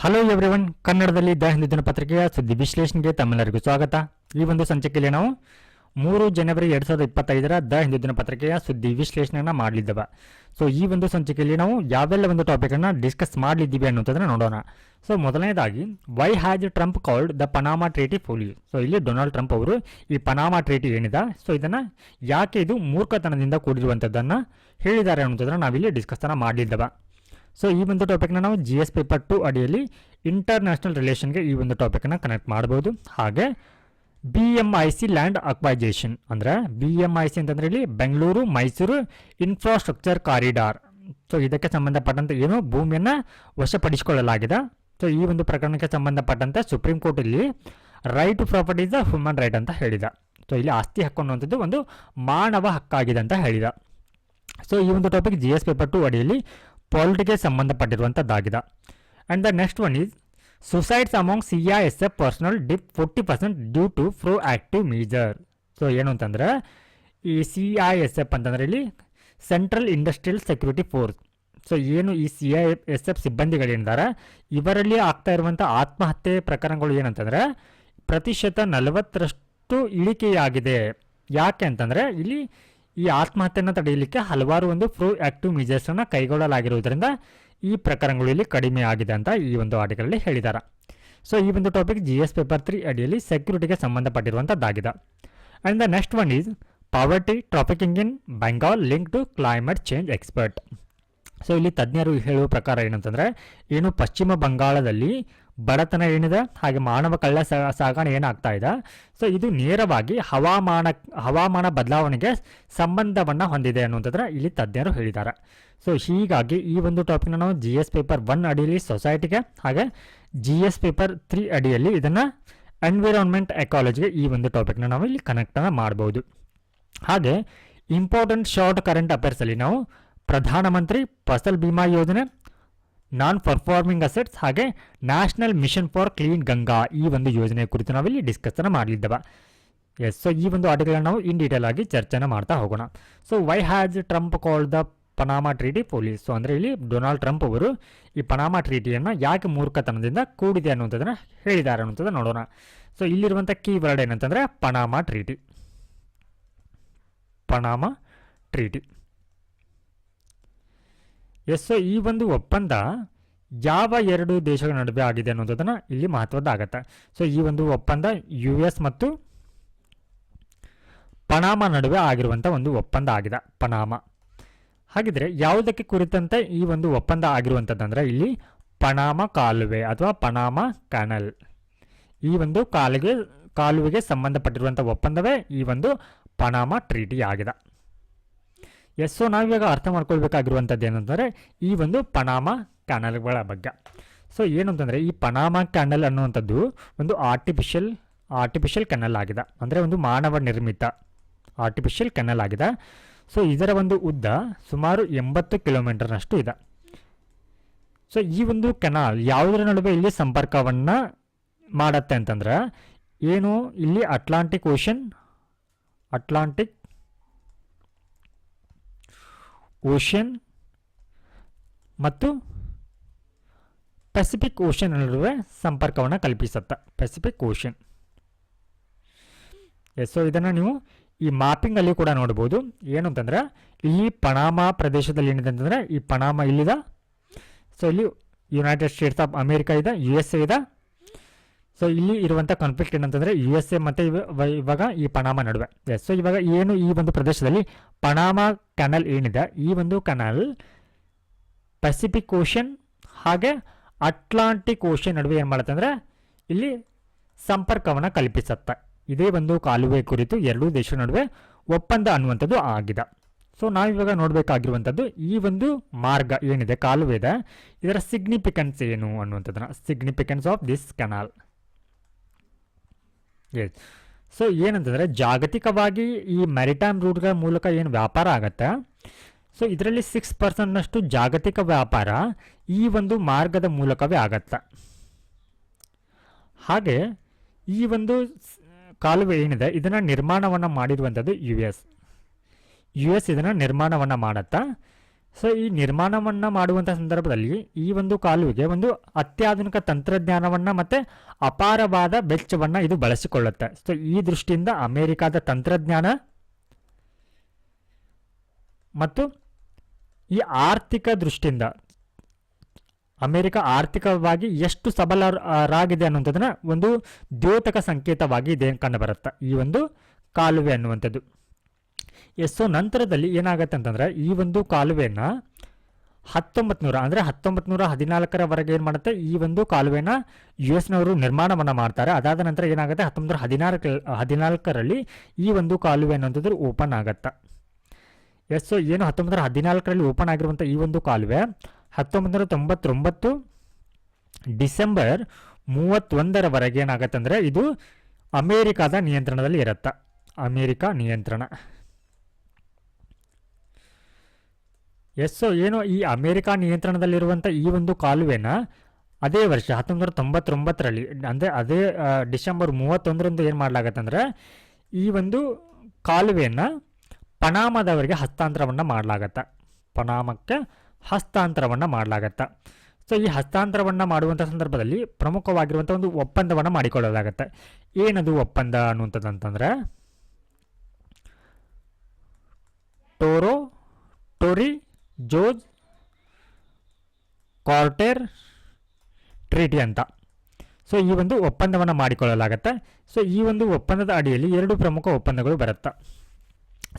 Hello everyone ಕನ್ನಡದಲ್ಲಿ the Hindu ದಿನಪತ್ರಿಕೆಯ ಸುದ್ದಿ ವಿಶ್ಲೇಷಣೆಗೆ ತಮ್ಮೆಲ್ಲರಿಗೂ ಸ್ವಾಗತ. ಈ ಒಂದು ಸಂಚಿಕೆಯಲ್ಲಿ ನಾವು ಮೂರು ಜನವರಿ ಎರಡು ಸಾವಿರದ ಇಪ್ಪತ್ತೈದರ ದ ಹಿಂದೂ ದಿನಪತ್ರಿಕೆಯ ಸುದ್ದಿ ವಿಶ್ಲೇಷಣೆಯನ್ನು ಮಾಡಲಿದ್ದೇವೆ. ಸೊ ಈ ಒಂದು ಸಂಚಿಕೆಯಲ್ಲಿ ನಾವು ಯಾವೆಲ್ಲ ಒಂದು ಟಾಪಿಕನ್ನು ಡಿಸ್ಕಸ್ ಮಾಡಲಿದ್ದೀವಿ ಅನ್ನೋದನ್ನು ನೋಡೋಣ. ಸೊ ಮೊದಲನೇದಾಗಿ why has Trump called the Panama treaty folly so ಇಲ್ಲಿ ಡೊನಾಲ್ಡ್ ಟ್ರಂಪ್ ಅವರು ಈ ಪನಾಮಾ ಟ್ರೀಟಿ ಏನಿದೆ ಸೊ ಇದನ್ನು ಯಾಕೆ ಇದು ಮೂರ್ಖತನದಿಂದ ಕೂಡಿರುವಂಥದ್ದನ್ನು ಹೇಳಿದ್ದಾರೆ ಅನ್ನೋದನ್ನು ನಾವಿಲ್ಲಿ ಡಿಸ್ಕಸ್ನ ಮಾಡಲಿದ್ದೇವೆ. ಸೊ ಈ ಒಂದು ಟಾಪಿಕ್ನ ನಾವು ಜಿ ಎಸ್ ಪೇಪರ್ ಟು ಅಡಿಯಲ್ಲಿ ಇಂಟರ್ನ್ಯಾಷನಲ್ ರಿಲೇಷನ್ಗೆ ಈ ಒಂದು ಟಾಪಿಕ್ನ ಕನೆಕ್ಟ್ ಮಾಡ್ಬೋದು. ಹಾಗೆ B M I C land acquisition ಅಂದರೆ ಬಿ ಎಂ ಐ ಸಿ ಅಂತಂದ್ರೆ ಇಲ್ಲಿ Bengaluru Mysuru infrastructure corridor so ಇದಕ್ಕೆ ಸಂಬಂಧಪಟ್ಟಂತೆ ಏನು ಭೂಮಿಯನ್ನು ವಶಪಡಿಸಿಕೊಳ್ಳಲಾಗಿದೆ. ಸೊ ಈ ಒಂದು ಪ್ರಕರಣಕ್ಕೆ ಸಂಬಂಧಪಟ್ಟಂತೆ ಸುಪ್ರೀಂ ಕೋರ್ಟ್ ಇಲ್ಲಿ right to property is the human right ಅಂತ ಹೇಳಿದ. ಸೊ ಇಲ್ಲಿ ಆಸ್ತಿ ಹಕ್ಕು ಅನ್ನುವಂಥದ್ದು ಒಂದು ಮಾನವ ಹಕ್ಕಾಗಿದೆ ಅಂತ ಹೇಳಿದ. ಸೊ ಈ ಒಂದು topic G S paper two ಅಡಿಯಲ್ಲಿ ಪಾಲಿಟಿಗೆ ಸಂಬಂಧಪಟ್ಟಿರುವಂಥದ್ದಾಗಿದೆ and the next one is suicides among C R S F personnel dip forty percent due to proactive major so ಏನು ಅಂತಂದ್ರೆ, ಈ ಸಿ ಐ ಎಸ್ ಎಫ್ ಅಂತಂದ್ರೆ ಇಲ್ಲಿ central industrial security force so ಏನು ಈ C I S F ಸಿಬ್ಬಂದಿಗಳೇನಿದ್ದಾರೆ ಇವರಲ್ಲಿ ಆಗ್ತಾ ಇರುವಂಥ ಆತ್ಮಹತ್ಯೆ ಪ್ರಕರಣಗಳು ಏನಂತಂದ್ರೆ ಪ್ರತಿಶತ ನಲವತ್ತರಷ್ಟು ಇಳಿಕೆಯಾಗಿದೆ. ಯಾಕೆ ಅಂತಂದರೆ, ಇಲ್ಲಿ ಈ ಆತ್ಮಹತ್ಯೆಯನ್ನು ತಡೆಯಲಿಕ್ಕೆ ಹಲವಾರು ಒಂದು ಪ್ರೋ ಆಕ್ಟಿವ್ ಮೆಜರ್ಸನ್ನು ಕೈಗೊಳ್ಳಲಾಗಿರುವುದರಿಂದ ಈ ಪ್ರಕರಣಗಳು ಇಲ್ಲಿ ಕಡಿಮೆ ಆಗಿದೆ ಅಂತ ಈ ಒಂದು ಆಟಗಳಲ್ಲಿ ಹೇಳಿದ್ದಾರೆ ಸೊ ಈ ಒಂದು topic G S paper three ಅಡಿಯಲ್ಲಿ ಸೆಕ್ಯೂರಿಟಿಗೆ ಸಂಬಂಧಪಟ್ಟಿರುವಂಥದ್ದಾಗಿದೆ and the next one is poverty trafficking in Bengal link to climate change expert so ಇಲ್ಲಿ ತಜ್ಞರು ಹೇಳುವ ಪ್ರಕಾರ ಏನಂತಂದರೆ, ಏನು ಪಶ್ಚಿಮ ಬಂಗಾಳದಲ್ಲಿ ಬಡತನ ಏನಿದೆ, ಹಾಗೆ ಮಾನವ ಕಳ್ಳ ಸಾಗಣೆ ಏನಾಗ್ತಾ ಇದೆ. ಸೊ ಇದು ನೇರವಾಗಿ ಹವಾಮಾನ ಹವಾಮಾನ ಬದಲಾವಣೆಗೆ ಸಂಬಂಧವನ್ನು ಹೊಂದಿದೆ ಅನ್ನುವಂಥದ್ರೆ ಇಲ್ಲಿ ತಜ್ಞರು ಹೇಳಿದ್ದಾರೆ. ಸೊ ಹೀಗಾಗಿ ಈ ಒಂದು ಟಾಪಿಕ್ನ ನಾವು ಜಿ ಎಸ್ ಪೇಪರ್ ಒನ್ ಅಡಿಯಲ್ಲಿ ಸೊಸೈಟಿಗೆ ಹಾಗೆ ಜಿ ಎಸ್ ಪೇಪರ್ ತ್ರೀ ಅಡಿಯಲ್ಲಿ ಇದನ್ನು ಎನ್ವಿರಾನ್ಮೆಂಟ್ ಎಕಾಲಜಿಗೆ ಈ ಒಂದು ಟಾಪಿಕ್ನ ನಾವು ಇಲ್ಲಿ ಕನೆಕ್ಟನ್ನು ಮಾಡ್ಬೋದು. ಹಾಗೆ ಇಂಪಾರ್ಟೆಂಟ್ ಶಾರ್ಟ್ ಕರೆಂಟ್ ಅಫೇರ್ಸಲ್ಲಿ ನಾವು ಪ್ರಧಾನಮಂತ್ರಿ ಫಸಲ್ ಬಿಮಾ ಯೋಜನೆ ನಾನ್ ಪರ್ಫಾರ್ಮಿಂಗ್ ಅಸೆಟ್ಸ್ ಹಾಗೆ national mission for clean Ganga ಈ ಒಂದು ಯೋಜನೆ ಕುರಿತು ನಾವಿಲ್ಲಿ ಅನ್ನು ಮಾಡಲಿದ್ದೇವೆ. ಎಸ್ ಸೊ ಈ ಒಂದು ಆರ್ಟಿಕಲ್ ನಾವು ಇನ್ ಡೀಟೇಲ್ ಆಗಿ ಚರ್ಚೆನ ಮಾಡ್ತಾ ಹೋಗೋಣ. So why has Trump call the Panama treaty police so ಅಂದರೆ ಇಲ್ಲಿ ಡೊನಾಲ್ಡ್ ಟ್ರಂಪ್ ಅವರು ಈ ಪನಾಮಾ ಟ್ರೀಟಿಯನ್ನು ಯಾಕೆ ಮೂರ್ಖತನದಿಂದ ಕೂಡಿದೆ ಅನ್ನುವಂಥದ್ದನ್ನು ಹೇಳಿದ್ದಾರೆ ಅನ್ನುವಂಥದ್ದು ನೋಡೋಣ. ಸೊ ಇಲ್ಲಿರುವಂಥ ಕೀ ವರ್ಡ್ ಏನಂತಂದರೆ Panama treaty Panama treaty yes ಈ ಒಂದು ಒಪ್ಪಂದ ಯಾವ ಎರಡು ದೇಶಗಳ ನಡುವೆ ಆಗಿದೆ ಅನ್ನೋದನ್ನು ಇಲ್ಲಿ ಮಹತ್ವದ ಆಗತ್ತೆ ಸೊ ಈ ಒಂದು ಒಪ್ಪಂದ ಯು ಎಸ್ ಮತ್ತು ಪನಾಮ ನಡುವೆ ಆಗಿರುವಂಥ ಒಂದು ಒಪ್ಪಂದ ಆಗಿದೆ ಪನಾಮ ಹಾಗಿದ್ರೆ ಯಾವುದಕ್ಕೆ ಕುರಿತಂತೆ ಈ ಒಂದು ಒಪ್ಪಂದ ಆಗಿರುವಂಥದ್ದಂದ್ರೆ ಇಲ್ಲಿ ಪನಾಮ ಕಾಲುವೆ ಅಥವಾ ಪನಾಮ ಕ್ಯಾನಲ್ ಈ ಒಂದು ಕಾಲುವೆ ಕಾಲುವೆಗೆ ಸಂಬಂಧಪಟ್ಟಿರುವಂಥ ಒಪ್ಪಂದವೇ ಈ ಒಂದು ಪನಾಮ ಟ್ರೀಟಿ ಆಗಿದೆ. ಎಸ್ ಸೊ ನಾವಿವಾಗ ಅರ್ಥ ಮಾಡ್ಕೊಳ್ಬೇಕಾಗಿರುವಂಥದ್ದು ಏನಂತಂದರೆ ಈ ಒಂದು ಪನಾಮ ಕ್ಯಾನಲ್ಗಳ ಬಗ್ಗೆ. ಸೊ ಏನು ಅಂತಂದರೆ ಈ ಪನಾಮ ಕ್ಯಾನಲ್ ಅನ್ನುವಂಥದ್ದು ಒಂದು ಆರ್ಟಿಫಿಷಿಯಲ್ ಆರ್ಟಿಫಿಷಿಯಲ್ ಕೆನಲ್ ಆಗಿದೆ. ಅಂದರೆ ಒಂದು ಮಾನವ ನಿರ್ಮಿತ ಆರ್ಟಿಫಿಷಿಯಲ್ ಕೆನಲ್ ಆಗಿದೆ. ಸೊ ಇದರ ಒಂದು ಉದ್ದ ಸುಮಾರು ಎಂಬತ್ತು ಕಿಲೋಮೀಟರ್ನಷ್ಟು ಇದೆ. ಸೊ ಈ ಒಂದು ಕೆನಾಲ್ ಯಾವುದರ ನಡುವೆ ಇಲ್ಲಿ ಸಂಪರ್ಕವನ್ನು ಮಾಡತ್ತೆ ಅಂತಂದ್ರೆ ಏನು ಇಲ್ಲಿ ಅಟ್ಲಾಂಟಿಕ್ ಓಷನ್ ಅಟ್ಲಾಂಟಿಕ್ ಓಷನ್ ಮತ್ತು ಪೆಸಿಫಿಕ್ ಓಷನ್ ನಡುವೆ ಸಂಪರ್ಕವನ್ನು ಕಲ್ಪಿಸುತ್ತೆ. ಪೆಸಿಫಿಕ್ ಓಷನ್ ಎಸ್ ಸೊ ಇದನ್ನು ನೀವು ಈ ಮ್ಯಾಪಿಂಗಲ್ಲಿ ಕೂಡ ನೋಡ್ಬೋದು. ಏನು ಅಂತಂದ್ರೆ ಇಲ್ಲಿ ಪನಾಮ ಪ್ರದೇಶದಲ್ಲಿ ಏನಿದೆ ಅಂತಂದರೆ, ಈ ಪಣಾಮ ಇಲ್ಲಿದೆ. ಸೊ ಇಲ್ಲಿ ಯುನೈಟೆಡ್ ಸ್ಟೇಟ್ಸ್ ಆಫ್ ಅಮೇರಿಕಾ ಇದೆ ಯು ಎಸ್ ಎ ಇದೆ. ಸೊ ಇಲ್ಲಿ ಇರುವಂಥ ಕಾನ್ಫ್ಲಿಕ್ಟ್ ಏನಂತಂದರೆ ಯು ಎಸ್ ಎ ಮತ್ತು ಇವ- ಇವಾಗ ಈ ಪನಾಮ ನಡುವೆ. ಸೊ ಇವಾಗ ಏನು ಈ ಒಂದು ಪ್ರದೇಶದಲ್ಲಿ ಪನಾಮ ಕೆನಲ್ ಏನಿದೆ, ಈ ಒಂದು ಕೆನಲ್ ಪೆಸಿಫಿಕ್ ಓಷನ್ ಹಾಗೆ ಅಟ್ಲಾಂಟಿಕ್ ಓಷನ್ ನಡುವೆ ಏನು ಮಾಡುತ್ತೆ ಅಂದರೆ ಇಲ್ಲಿ ಸಂಪರ್ಕವನ್ನು ಕಲ್ಪಿಸುತ್ತೆ. ಇದೇ ಒಂದು ಕಾಲುವೆ ಕುರಿತು ಎರಡೂ ದೇಶಗಳ ನಡುವೆ ಒಪ್ಪಂದ ಅನ್ನುವಂಥದ್ದು ಆಗಿದೆ. ಸೊ ನಾವಿವಾಗ ನೋಡಬೇಕಾಗಿರುವಂಥದ್ದು ಈ ಒಂದು ಮಾರ್ಗ ಏನಿದೆ, ಕಾಲುವೆ ಇದೆ. ಇದರ ಸಿಗ್ನಿಫಿಕೆನ್ಸ್ ಏನು ಅನ್ನುವಂಥದ್ದನ್ನ significance of this canal yes so ಏನಂತಂದರೆ ಜಾಗತಿಕವಾಗಿ ಈ ಮ್ಯಾರಿಟೈಮ್ ರೂಟ್ಗಳ ಮೂಲಕ ಏನು ವ್ಯಾಪಾರ ಆಗತ್ತೆ? ಸೊ ಇದರಲ್ಲಿ ಸಿಕ್ಸ್ ಪರ್ಸೆಂಟ್ನಷ್ಟು ಜಾಗತಿಕ ವ್ಯಾಪಾರ ಈ ಒಂದು ಮಾರ್ಗದ ಮೂಲಕವೇ ಆಗತ್ತೆ? ಹಾಗೆ ಈ ಒಂದು ಕಾಲುವೆ ಏನಿದೆ, ಇದನ್ನು ನಿರ್ಮಾಣವನ್ನು ಮಾಡಿರುವಂಥದ್ದು ಯು ಎಸ್ ಯು ಎಸ್ ಇದನ್ನು ನಿರ್ಮಾಣವನ್ನು ಮಾಡುತ್ತಾ? ಸೊ ಈ ನಿರ್ಮಾಣವನ್ನು ಮಾಡುವಂಥ ಸಂದರ್ಭದಲ್ಲಿ ಈ ಒಂದು ಕಾಲುವೆಗೆ ಒಂದು ಅತ್ಯಾಧುನಿಕ ತಂತ್ರಜ್ಞಾನವನ್ನು ಮತ್ತು ಅಪಾರವಾದ ವೆಚ್ಚವನ್ನು ಇದು ಬಳಸಿಕೊಳ್ಳುತ್ತೆ. ಸೊ ಈ ದೃಷ್ಟಿಯಿಂದ ಅಮೆರಿಕಾದ ತಂತ್ರಜ್ಞಾನ ಮತ್ತು ಈ ಆರ್ಥಿಕ ದೃಷ್ಟಿಯಿಂದ ಅಮೆರಿಕ ಆರ್ಥಿಕವಾಗಿ ಎಷ್ಟು ಸಬಲರಾಗಿದೆ ಅನ್ನುವಂಥದ್ದನ್ನ ಒಂದು ದ್ಯೋತಕ ಸಂಕೇತವಾಗಿ ಇದೆ ಕಂಡುಬರುತ್ತೆ ಈ ಒಂದು ಕಾಲುವೆ ಅನ್ನುವಂಥದ್ದು. ಸೊ ನಂತರದಲ್ಲಿ ಏನಾಗುತ್ತೆ ಅಂತಂದರೆ, ಈ ಒಂದು ಕಾಲುವೆಯನ್ನು ಹತ್ತೊಂಬತ್ತು ನೂರ ಅಂದರೆ ಹತ್ತೊಂಬತ್ತು ನೂರ ಹದಿನಾಲ್ಕರವರೆಗೆ ಏನು ಮಾಡುತ್ತೆ? ಈ ಒಂದು ಕಾಲುವೆನ ಯು ಎಸ್ನವರು ನಿರ್ಮಾಣವನ್ನು ಮಾಡ್ತಾರೆ. ಅದಾದ ನಂತರ ಏನಾಗುತ್ತೆ? ಹತ್ತೊಂಬತ್ತು ನೂರ ಹದಿನಾಲ್ಕ ಹದಿನಾಲ್ಕರಲ್ಲಿ ಈ ಒಂದು ಕಾಲುವೆ ಅನ್ನೋಂಥದ್ದು ಓಪನ್ ಆಗುತ್ತೆ. ಎಸ್ ಏನು ಹತ್ತೊಂಬತ್ತು ನೂರ ಹದಿನಾಲ್ಕರಲ್ಲಿ ಓಪನ್ ಆಗಿರುವಂಥ ಈ ಒಂದು ಕಾಲುವೆ ಹತ್ತೊಂಬತ್ತು ನೂರ ತೊಂಬತ್ತೊಂಬತ್ತು ಡಿಸೆಂಬರ್ ಮೂವತ್ತೊಂದರವರೆಗೆ ಏನಾಗುತ್ತೆ ಅಂದರೆ, ಇದು ಅಮೇರಿಕಾದ ನಿಯಂತ್ರಣದಲ್ಲಿ ಇರುತ್ತೆ. ಅಮೇರಿಕಾ ನಿಯಂತ್ರಣ. ಎಸ್ ಏನು ಈ ಅಮೆರಿಕ ನಿಯಂತ್ರಣದಲ್ಲಿರುವಂಥ ಈ ಒಂದು ಕಾಲುವೆನ ಅದೇ ವರ್ಷ ಹತ್ತೊಂಬತ್ತು ನೂರ ತೊಂಬತ್ತೊಂಬತ್ತರಲ್ಲಿ ಅಂದರೆ ಅದೇ ಡಿಸೆಂಬರ್ ಮೂವತ್ತೊಂದರಂದು ಏನು ಮಾಡಲಾಗತ್ತೆ ಅಂದರೆ ಈ ಒಂದು ಕಾಲುವೆಯನ್ನು ಪನಾಮದವರಿಗೆ ಹಸ್ತಾಂತರವನ್ನು ಮಾಡಲಾಗತ್ತೆ. ಪನಾಮಕ್ಕೆ ಹಸ್ತಾಂತರವನ್ನು ಮಾಡಲಾಗತ್ತೆ. ಸೊ ಈ ಹಸ್ತಾಂತರವನ್ನು ಮಾಡುವಂಥ ಸಂದರ್ಭದಲ್ಲಿ ಪ್ರಮುಖವಾಗಿರುವಂಥ ಒಂದು ಒಪ್ಪಂದವನ್ನು ಮಾಡಿಕೊಳ್ಳಲಾಗತ್ತೆ. ಏನದು ಒಪ್ಪಂದ ಅನ್ನುವಂಥದ್ದು ಅಂತಂದರೆ ಟೋರೋ ಟೋರಿ ಜೋಜ್ ಕಾರ್ಟೆರ್ ಟ್ರೀಟಿ ಅಂತ. ಸೊ ಈ ಒಂದು ಒಪ್ಪಂದವನ್ನು ಮಾಡಿಕೊಳ್ಳಲಾಗತ್ತೆ. ಸೊ ಈ ಒಂದು ಒಪ್ಪಂದದ ಅಡಿಯಲ್ಲಿ ಎರಡು ಪ್ರಮುಖ ಒಪ್ಪಂದಗಳು ಬರುತ್ತೆ.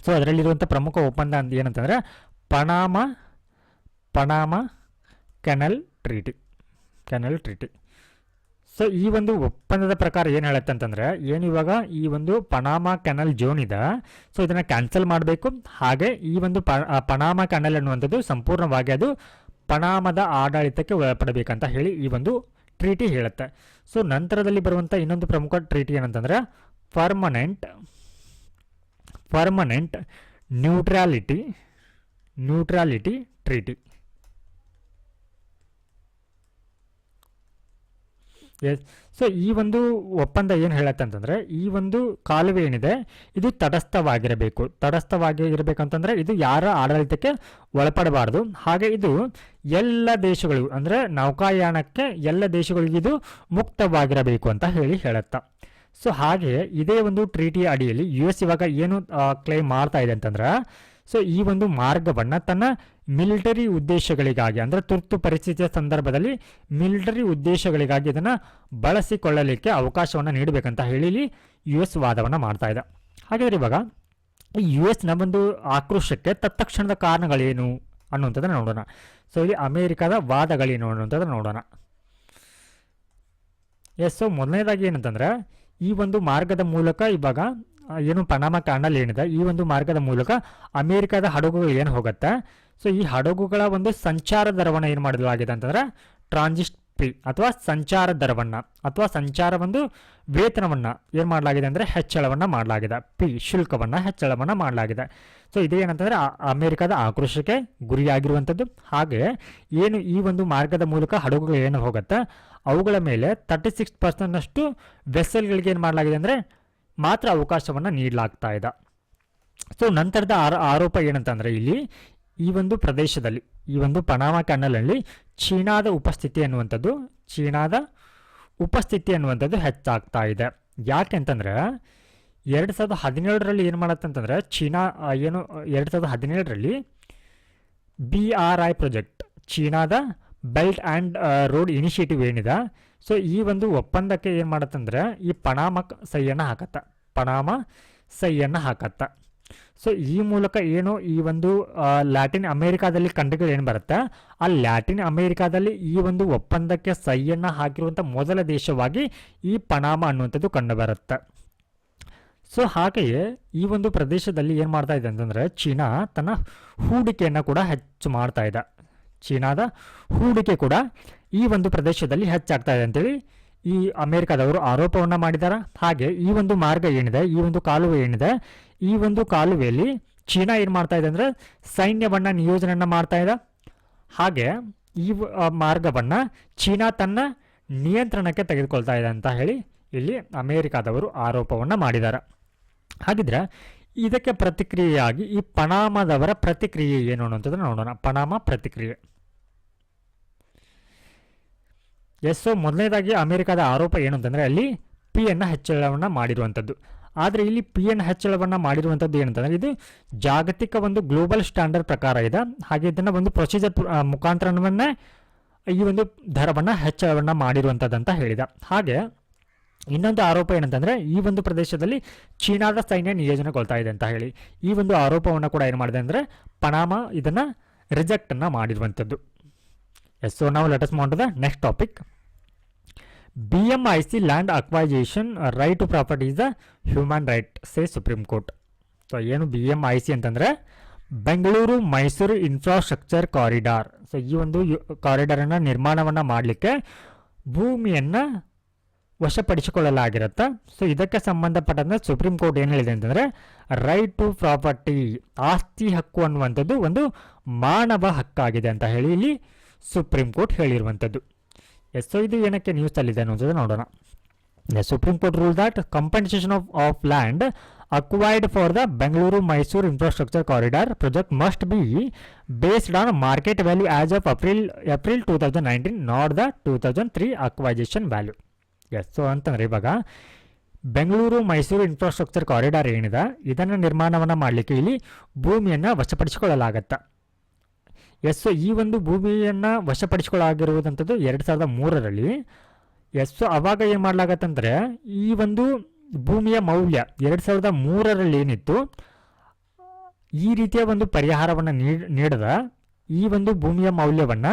ಸೊ ಅದರಲ್ಲಿರುವಂಥ ಪ್ರಮುಖ ಒಪ್ಪಂದ ಅಂತ ಏನಂತಂದರೆ Panama Panama canal treaty. Canal treaty. So ಈ ಒಂದು ಒಪ್ಪಂದದ ಪ್ರಕಾರ ಏನು ಹೇಳುತ್ತೆ ಅಂತಂದರೆ, ಏನು ಇವಾಗ ಈ ಒಂದು ಪನಾಮ ಕೆನಲ್ ಜೋನ್ ಇದೆ. ಸೊ ಇದನ್ನು ಕ್ಯಾನ್ಸಲ್ ಮಾಡಬೇಕು. ಹಾಗೆ ಈ ಒಂದು ಪನಾಮ ಕೆನಲ್ ಅನ್ನುವಂಥದ್ದು ಸಂಪೂರ್ಣವಾಗಿ ಅದು ಪನಾಮದ ಆಡಳಿತಕ್ಕೆ ಒಳಪಡಬೇಕಂತ ಹೇಳಿ ಈ ಒಂದು ಟ್ರೀಟಿ ಹೇಳುತ್ತೆ. ಸೊ ನಂತರದಲ್ಲಿ ಬರುವಂಥ ಇನ್ನೊಂದು ಪ್ರಮುಖ ಟ್ರೀಟಿ ಏನಂತಂದರೆ permanent permanent neutrality neutrality treaty yes so ಈ ಒಂದು ಒಪ್ಪಂದ ಏನು ಹೇಳುತ್ತೆ ಅಂತಂದರೆ ಈ ಒಂದು ಕಾಲುವೆ ಏನಿದೆ, ಇದು ತಟಸ್ಥವಾಗಿರಬೇಕು. ತಟಸ್ಥವಾಗಿ ಇರಬೇಕಂತಂದರೆ ಇದು ಯಾರ ಆಡಳಿತಕ್ಕೆ ಒಳಪಡಬಾರ್ದು. ಹಾಗೆ ಇದು ಎಲ್ಲ ದೇಶಗಳು, ಅಂದರೆ ನೌಕಾಯಾನಕ್ಕೆ ಎಲ್ಲ ದೇಶಗಳಿಗೂ ಇದು ಮುಕ್ತವಾಗಿರಬೇಕು ಅಂತ ಹೇಳಿ ಹೇಳುತ್ತಾ. ಸೊ ಹಾಗೆ ಇದೇ ಒಂದು ಟ್ರೀಟಿ ಅಡಿಯಲ್ಲಿ ಯು ಎಸ್ ಇವಾಗ ಏನು ಕ್ಲೈಮ್ ಮಾಡ್ತಾ ಇದೆ ಅಂತಂದ್ರೆ ಸೊ ಈ ಒಂದು ಮಾರ್ಗವನ್ನು ತನ್ನ ಮಿಲಿಟರಿ ಉದ್ದೇಶಗಳಿಗಾಗಿ, ಅಂದರೆ ತುರ್ತು ಪರಿಸ್ಥಿತಿಯ ಸಂದರ್ಭದಲ್ಲಿ ಮಿಲಿಟರಿ ಉದ್ದೇಶಗಳಿಗಾಗಿ ಇದನ್ನು ಬಳಸಿಕೊಳ್ಳಲಿಕ್ಕೆ ಅವಕಾಶವನ್ನು ನೀಡಬೇಕಂತ ಹೇಳಿ ಯು ಎಸ್ ವಾದವನ್ನು ಮಾಡ್ತಾ ಇದೆ. ಹಾಗಾದರೆ ಇವಾಗ ಈ ಯು ಎಸ್ನ ಒಂದು ಆಕ್ರೋಶಕ್ಕೆ ತತ್ಕ್ಷಣದ ಕಾರಣಗಳೇನು ಅನ್ನುವಂಥದ್ದನ್ನು ನೋಡೋಣ. ಸೊ ಇಲ್ಲಿ ಅಮೇರಿಕಾದ ವಾದಗಳೇನು ಅನ್ನುವಂಥದ್ದನ್ನು ನೋಡೋಣ. ಎಸ್ ಸೊ ಮೊದಲನೇದಾಗಿ ಏನಂತಂದ್ರೆ, ಈ ಒಂದು ಮಾರ್ಗದ ಮೂಲಕ ಇವಾಗ ಏನು ಪನಾಮ ಕಾಣಲ್ಲಿ ಏನಿದೆ ಈ ಒಂದು ಮಾರ್ಗದ ಮೂಲಕ ಅಮೇರಿಕಾದ ಹಡಗುಗಳು ಏನು ಹೋಗುತ್ತೆ? ಸೊ ಈ ಹಡಗುಗಳ ಒಂದು ಸಂಚಾರ ದರವನ್ನು ಏನು ಮಾಡಲಾಗಿದೆ ಅಂತಂದ್ರೆ ಟ್ರಾನ್ಸಿಸ್ಟ್ ಪಿ ಅಥವಾ ಸಂಚಾರ ದರವನ್ನು ಅಥವಾ ಸಂಚಾರ ಒಂದು ವೇತನವನ್ನು ಏನು ಮಾಡಲಾಗಿದೆ ಅಂದರೆ ಹೆಚ್ಚಳವನ್ನು ಮಾಡಲಾಗಿದೆ. ಪಿ ಶುಲ್ಕವನ್ನು ಹೆಚ್ಚಳವನ್ನು ಮಾಡಲಾಗಿದೆ. ಸೊ ಇದೇನಂತಂದರೆ ಅಮೆರಿಕದ ಆಕ್ರೋಶಕ್ಕೆ ಗುರಿಯಾಗಿರುವಂಥದ್ದು. ಹಾಗೆ ಏನು ಈ ಒಂದು ಮಾರ್ಗದ ಮೂಲಕ ಹಡಗುಗಳು ಏನು ಹೋಗುತ್ತೆ, ಅವುಗಳ ಮೇಲೆ ತರ್ಟಿ ಸಿಕ್ಸ್ ಪರ್ಸೆಂಟ್ನಷ್ಟು ವೆಸಲ್ಗಳಿಗೆ ಏನು ಮಾಡಲಾಗಿದೆ ಅಂದರೆ ಮಾತ್ರ ಅವಕಾಶವನ್ನು ನೀಡಲಾಗ್ತಾ ಇದೆ. ಸೊ ನಂತರದ ಆರ, ಆರೋಪ ಏನಂತಂದರೆ ಇಲ್ಲಿ ಈ ಒಂದು ಪ್ರದೇಶದಲ್ಲಿ, ಈ ಒಂದು ಪನಾಮ ಕ್ಯಾನಲಲ್ಲಿ ಚೀನಾದ ಉಪಸ್ಥಿತಿ ಅನ್ನುವಂಥದ್ದು ಚೀನಾದ ಉಪಸ್ಥಿತಿ ಅನ್ನುವಂಥದ್ದು ಹೆಚ್ಚಾಗ್ತಾ ಇದೆ. ಯಾಕೆ ಅಂತಂದರೆ, ಎರಡು ಸಾವಿರದ ಹದಿನೇಳರಲ್ಲಿ ಏನು ಮಾಡತ್ತೆ ಅಂತಂದರೆ, ಚೀನಾ ಏನು, ಎರಡು ಸಾವಿರದ ಹದಿನೇಳರಲ್ಲಿ ಬಿ ಆರ್ ಐ ಪ್ರಾಜೆಕ್ಟ್ ಚೀನಾದ ಬೆಲ್ಟ್ ಆ್ಯಂಡ್ ರೋಡ್ ಇನಿಷಿಯೇಟಿವ್ ಏನಿದೆ, ಸೊ ಈ ಒಂದು ಒಪ್ಪಂದಕ್ಕೆ ಏನು ಮಾಡತ್ತಂದ್ರೆ ಈ ಪಣಾಮ ಸೈಯನ್ನು ಹಾಕತ್ತ, ಪಣಾಮ ಸೈಯನ್ನು ಹಾಕತ್ತ. ಸೊ ಈ ಮೂಲಕ ಏನು ಈ ಒಂದು ಲ್ಯಾಟಿನ್ ಅಮೇರಿಕಾದಲ್ಲಿ ಕಂಟ್ರಿಗಳು ಏನು ಬರುತ್ತೆ? ಆ ಲ್ಯಾಟಿನ್ ಅಮೇರಿಕಾದಲ್ಲಿ ಈ ಒಂದು ಒಪ್ಪಂದಕ್ಕೆ ಸಹಿಯನ್ನು ಹಾಕಿರುವಂಥ ಮೊದಲ ದೇಶವಾಗಿ ಈ ಪಣಾಮ ಅನ್ನುವಂಥದ್ದು ಕಂಡುಬರುತ್ತೆ ಸೊ ಹಾಗೆಯೇ ಈ ಒಂದು ಪ್ರದೇಶದಲ್ಲಿ ಏನು ಮಾಡ್ತಾ ಇದೆ ಅಂತಂದರೆ ಚೀನಾ ತನ್ನ ಹೂಡಿಕೆಯನ್ನು ಕೂಡ ಹೆಚ್ಚು ಮಾಡ್ತಾ ಇದೆ. ಚೀನಾದ ಹೂಡಿಕೆ ಕೂಡ ಈ ಒಂದು ಪ್ರದೇಶದಲ್ಲಿ ಹೆಚ್ಚಾಗ್ತಾ ಇದೆ ಅಂತೇಳಿ ಈ ಅಮೆರಿಕದವರು ಆರೋಪವನ್ನು ಮಾಡಿದ್ದಾರೆ ಹಾಗೆ ಈ ಒಂದು ಮಾರ್ಗ ಏನಿದೆ, ಈ ಒಂದು ಕಾಲುವೆ ಏನಿದೆ, ಈ ಒಂದು ಕಾಲುವೆಯಲ್ಲಿ ಚೀನಾ ಏನು ಮಾಡ್ತಾ ಇದೆ ಅಂದರೆ ಸೈನ್ಯವನ್ನು ನಿಯೋಜನೆಯನ್ನು ಮಾಡ್ತಾ ಇದೆ. ಹಾಗೆ ಈ ಮಾರ್ಗವನ್ನು ಚೀನಾ ತನ್ನ ನಿಯಂತ್ರಣಕ್ಕೆ ತೆಗೆದುಕೊಳ್ತಾ ಇದೆ ಅಂತ ಹೇಳಿ ಇಲ್ಲಿ ಅಮೇರಿಕಾದವರು ಆರೋಪವನ್ನು ಮಾಡಿದ್ದಾರೆ ಹಾಗಿದ್ರೆ ಇದಕ್ಕೆ ಪ್ರತಿಕ್ರಿಯೆಯಾಗಿ ಈ ಪನಾಮದವರ ಪ್ರತಿಕ್ರಿಯೆ ಏನು ಅನ್ನೋಂಥದ್ದನ್ನ ನೋಡೋಣ. ಪನಾಮ ಪ್ರತಿಕ್ರಿಯೆ. ಎಸ್ ಸೊ ಮೊದಲನೇದಾಗಿ ಅಮೆರಿಕದ ಆರೋಪ ಏನು ಅಂತಂದರೆ ಅಲ್ಲಿ ಪಿ ಎನ್ನ ಹೆಚ್ಚಳವನ್ನು ಮಾಡಿರುವಂಥದ್ದು. ಆದರೆ ಇಲ್ಲಿ ಪಿ ಎನ್ ಹೆಚ್ಚಳವನ್ನು ಮಾಡಿರುವಂಥದ್ದು ಏನಂತಂದರೆ ಇದು ಜಾಗತಿಕ ಒಂದು ಗ್ಲೋಬಲ್ ಸ್ಟ್ಯಾಂಡರ್ಡ್ ಪ್ರಕಾರ ಇದೆ. ಹಾಗೆ ಇದನ್ನು ಒಂದು ಪ್ರೊಸೀಜರ್ ಮುಖಾಂತರವನ್ನೇ ಈ ಒಂದು ದರವನ್ನು ಹೆಚ್ಚಳವನ್ನು ಮಾಡಿರುವಂಥದ್ದು ಅಂತ ಹೇಳಿದ. ಹಾಗೆ ಇನ್ನೊಂದು ಆರೋಪ ಏನಂತಂದರೆ ಈ ಒಂದು ಪ್ರದೇಶದಲ್ಲಿ ಚೀನಾದ ಸೈನ್ಯ ನಿಯೋಜನೆಗೊಳ್ತಾ ಇದೆ ಅಂತ ಹೇಳಿ. ಈ ಒಂದು ಆರೋಪವನ್ನು ಕೂಡ ಏನು ಮಾಡಿದೆ ಅಂದರೆ ಪನಾಮ ಇದನ್ನು ರಿಜೆಕ್ಟನ್ನು ಮಾಡಿರುವಂಥದ್ದು. ಎಸ್ ಸೊ ನಾವು let us move the next topic B M I C land acquisition right to property is a human right say supreme court so ಏನು ಬಿ ಎಂ ಐ ಸಿ ಅಂತಂದರೆ Bengaluru Mysuru infrastructure corridor so ಈ ಒಂದು ಕಾರಿಡಾರನ್ನು ನಿರ್ಮಾಣವನ್ನು ಮಾಡಲಿಕ್ಕೆ ಭೂಮಿಯನ್ನು ವಶಪಡಿಸಿಕೊಳ್ಳಲಾಗಿರುತ್ತೆ. So ಇದಕ್ಕೆ ಸಂಬಂಧಪಟ್ಟಂತೆ supreme court ಏನು ಹೇಳಿದೆ ಅಂತಂದರೆ ರೈಟ್ ಟು ಪ್ರಾಪರ್ಟಿ ಆಸ್ತಿ ಹಕ್ಕು ಅನ್ನುವಂಥದ್ದು ಒಂದು ಮಾನವ ಹಕ್ಕಾಗಿದೆ ಅಂತ ಹೇಳಿ ಇಲ್ಲಿ ಸುಪ್ರೀಂ ಕೋರ್ಟ್ ಹೇಳಿರುವಂಥದ್ದು ಎಸ್ ಸೊ ಇದು ಏನಕ್ಕೆ ನ್ಯೂಸ್ ನ್ಯೂಸಲ್ಲಿದೆ ಅನ್ನೋದು ನೋಡೋಣ The Supreme Court ruled that compensation of, of land acquired for the Bengaluru Mysore infrastructure corridor project must be based on market value as of April April 2019, not the 2003 acquisition value. Yes so ಅಂತಂದರೆ ಇವಾಗ Bengaluru Mysuru infrastructure corridor ಏನಿದೆ ಇದನ್ನು ನಿರ್ಮಾಣವನ್ನು ಮಾಡಲಿಕ್ಕೆ ಇಲ್ಲಿ ಭೂಮಿಯನ್ನು ವಶಪಡಿಸಿಕೊಳ್ಳಲಾಗತ್ತೆ S ಈ ಒಂದು ಭೂಮಿಯನ್ನು ವಶಪಡಿಸಿಕೊಳ್ಳಾಗಿರುವುದಂಥದ್ದು ಎರಡು ಸಾವಿರದ ಮೂರರಲ್ಲಿ. ಎಸ್ ಅವಾಗ ಏನು ಮಾಡಲಾಗತ್ತಂದರೆ, ಈ ಒಂದು ಭೂಮಿಯ ಮೌಲ್ಯ ಎರಡು ಸಾವಿರದ ಮೂರರಲ್ಲಿ ಏನಿತ್ತು, ಈ ರೀತಿಯ ಒಂದು ಪರಿಹಾರವನ್ನು ನೀಡದ ಈ ಒಂದು ಭೂಮಿಯ ಮೌಲ್ಯವನ್ನು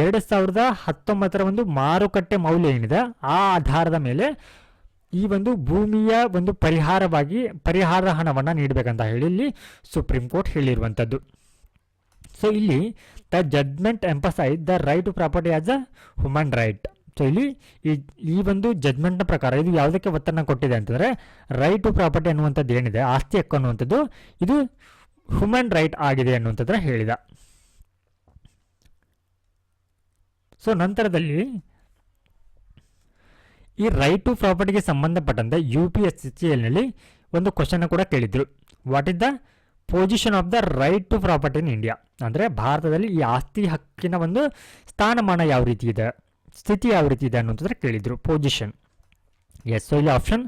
ಎರಡು ಸಾವಿರದ ಹತ್ತೊಂಬತ್ತರ ಒಂದು ಮಾರುಕಟ್ಟೆ ಮೌಲ್ಯ ಏನಿದೆ, ಆ ಆಧಾರದ ಮೇಲೆ ಈ ಒಂದು ಭೂಮಿಯ ಒಂದು ಪರಿಹಾರವಾಗಿ ಪರಿಹಾರ ಹಣವನ್ನು ನೀಡಬೇಕಂತ ಹೇಳಿ ಇಲ್ಲಿ ಸುಪ್ರೀಂ ಕೋರ್ಟ್ ಹೇಳಿರುವಂಥದ್ದು. ಸೊ ಇಲ್ಲಿ the judgment emphasise the right to property as a human right so ಇಲ್ಲಿ ಈ ಈ ಒಂದು ನ ಪ್ರಕಾರ ಇದು ಯಾವುದಕ್ಕೆ ಒತ್ತನ್ನು ಕೊಟ್ಟಿದೆ ಅಂತಂದರೆ ರೈಟ್ ಟು ಪ್ರಾಪರ್ಟಿ ಅನ್ನುವಂಥದ್ದು ಏನಿದೆ, ಆಸ್ತಿ ಹಕ್ಕು ಅನ್ನುವಂಥದ್ದು ಇದು ಹ್ಯೂಮನ್ ರೈಟ್ ಆಗಿದೆ ಅನ್ನುವಂಥದ್ರ ಹೇಳಿದ. ಸೊ ನಂತರದಲ್ಲಿ ಈ ರೈಟ್ ಟು ಪ್ರಾಪರ್ಟಿಗೆ ಸಂಬಂಧಪಟ್ಟಂತೆ ಯು ಪಿ ಎಸ್ ಸಿ ಎಲ್ನಲ್ಲಿ ಒಂದು ಕ್ವಶನ್ ಕೂಡ ಕೇಳಿದ್ರು. What is the position of the right to property in India ಅಂದರೆ ಭಾರತದಲ್ಲಿ ಈ ಆಸ್ತಿ ಹಕ್ಕಿನ ಒಂದು ಸ್ಥಾನಮಾನ ಯಾವ ರೀತಿ ಇದೆ? ಸ್ಥಿತಿ ಯಾವ ರೀತಿ ಇದೆ ಅನ್ನೋದ್ರೆ ಕೇಳಿದರು. ಪೊಸಿಷನ್ ಎಸ್ ಸೊ ಇಲ್ಲಿ option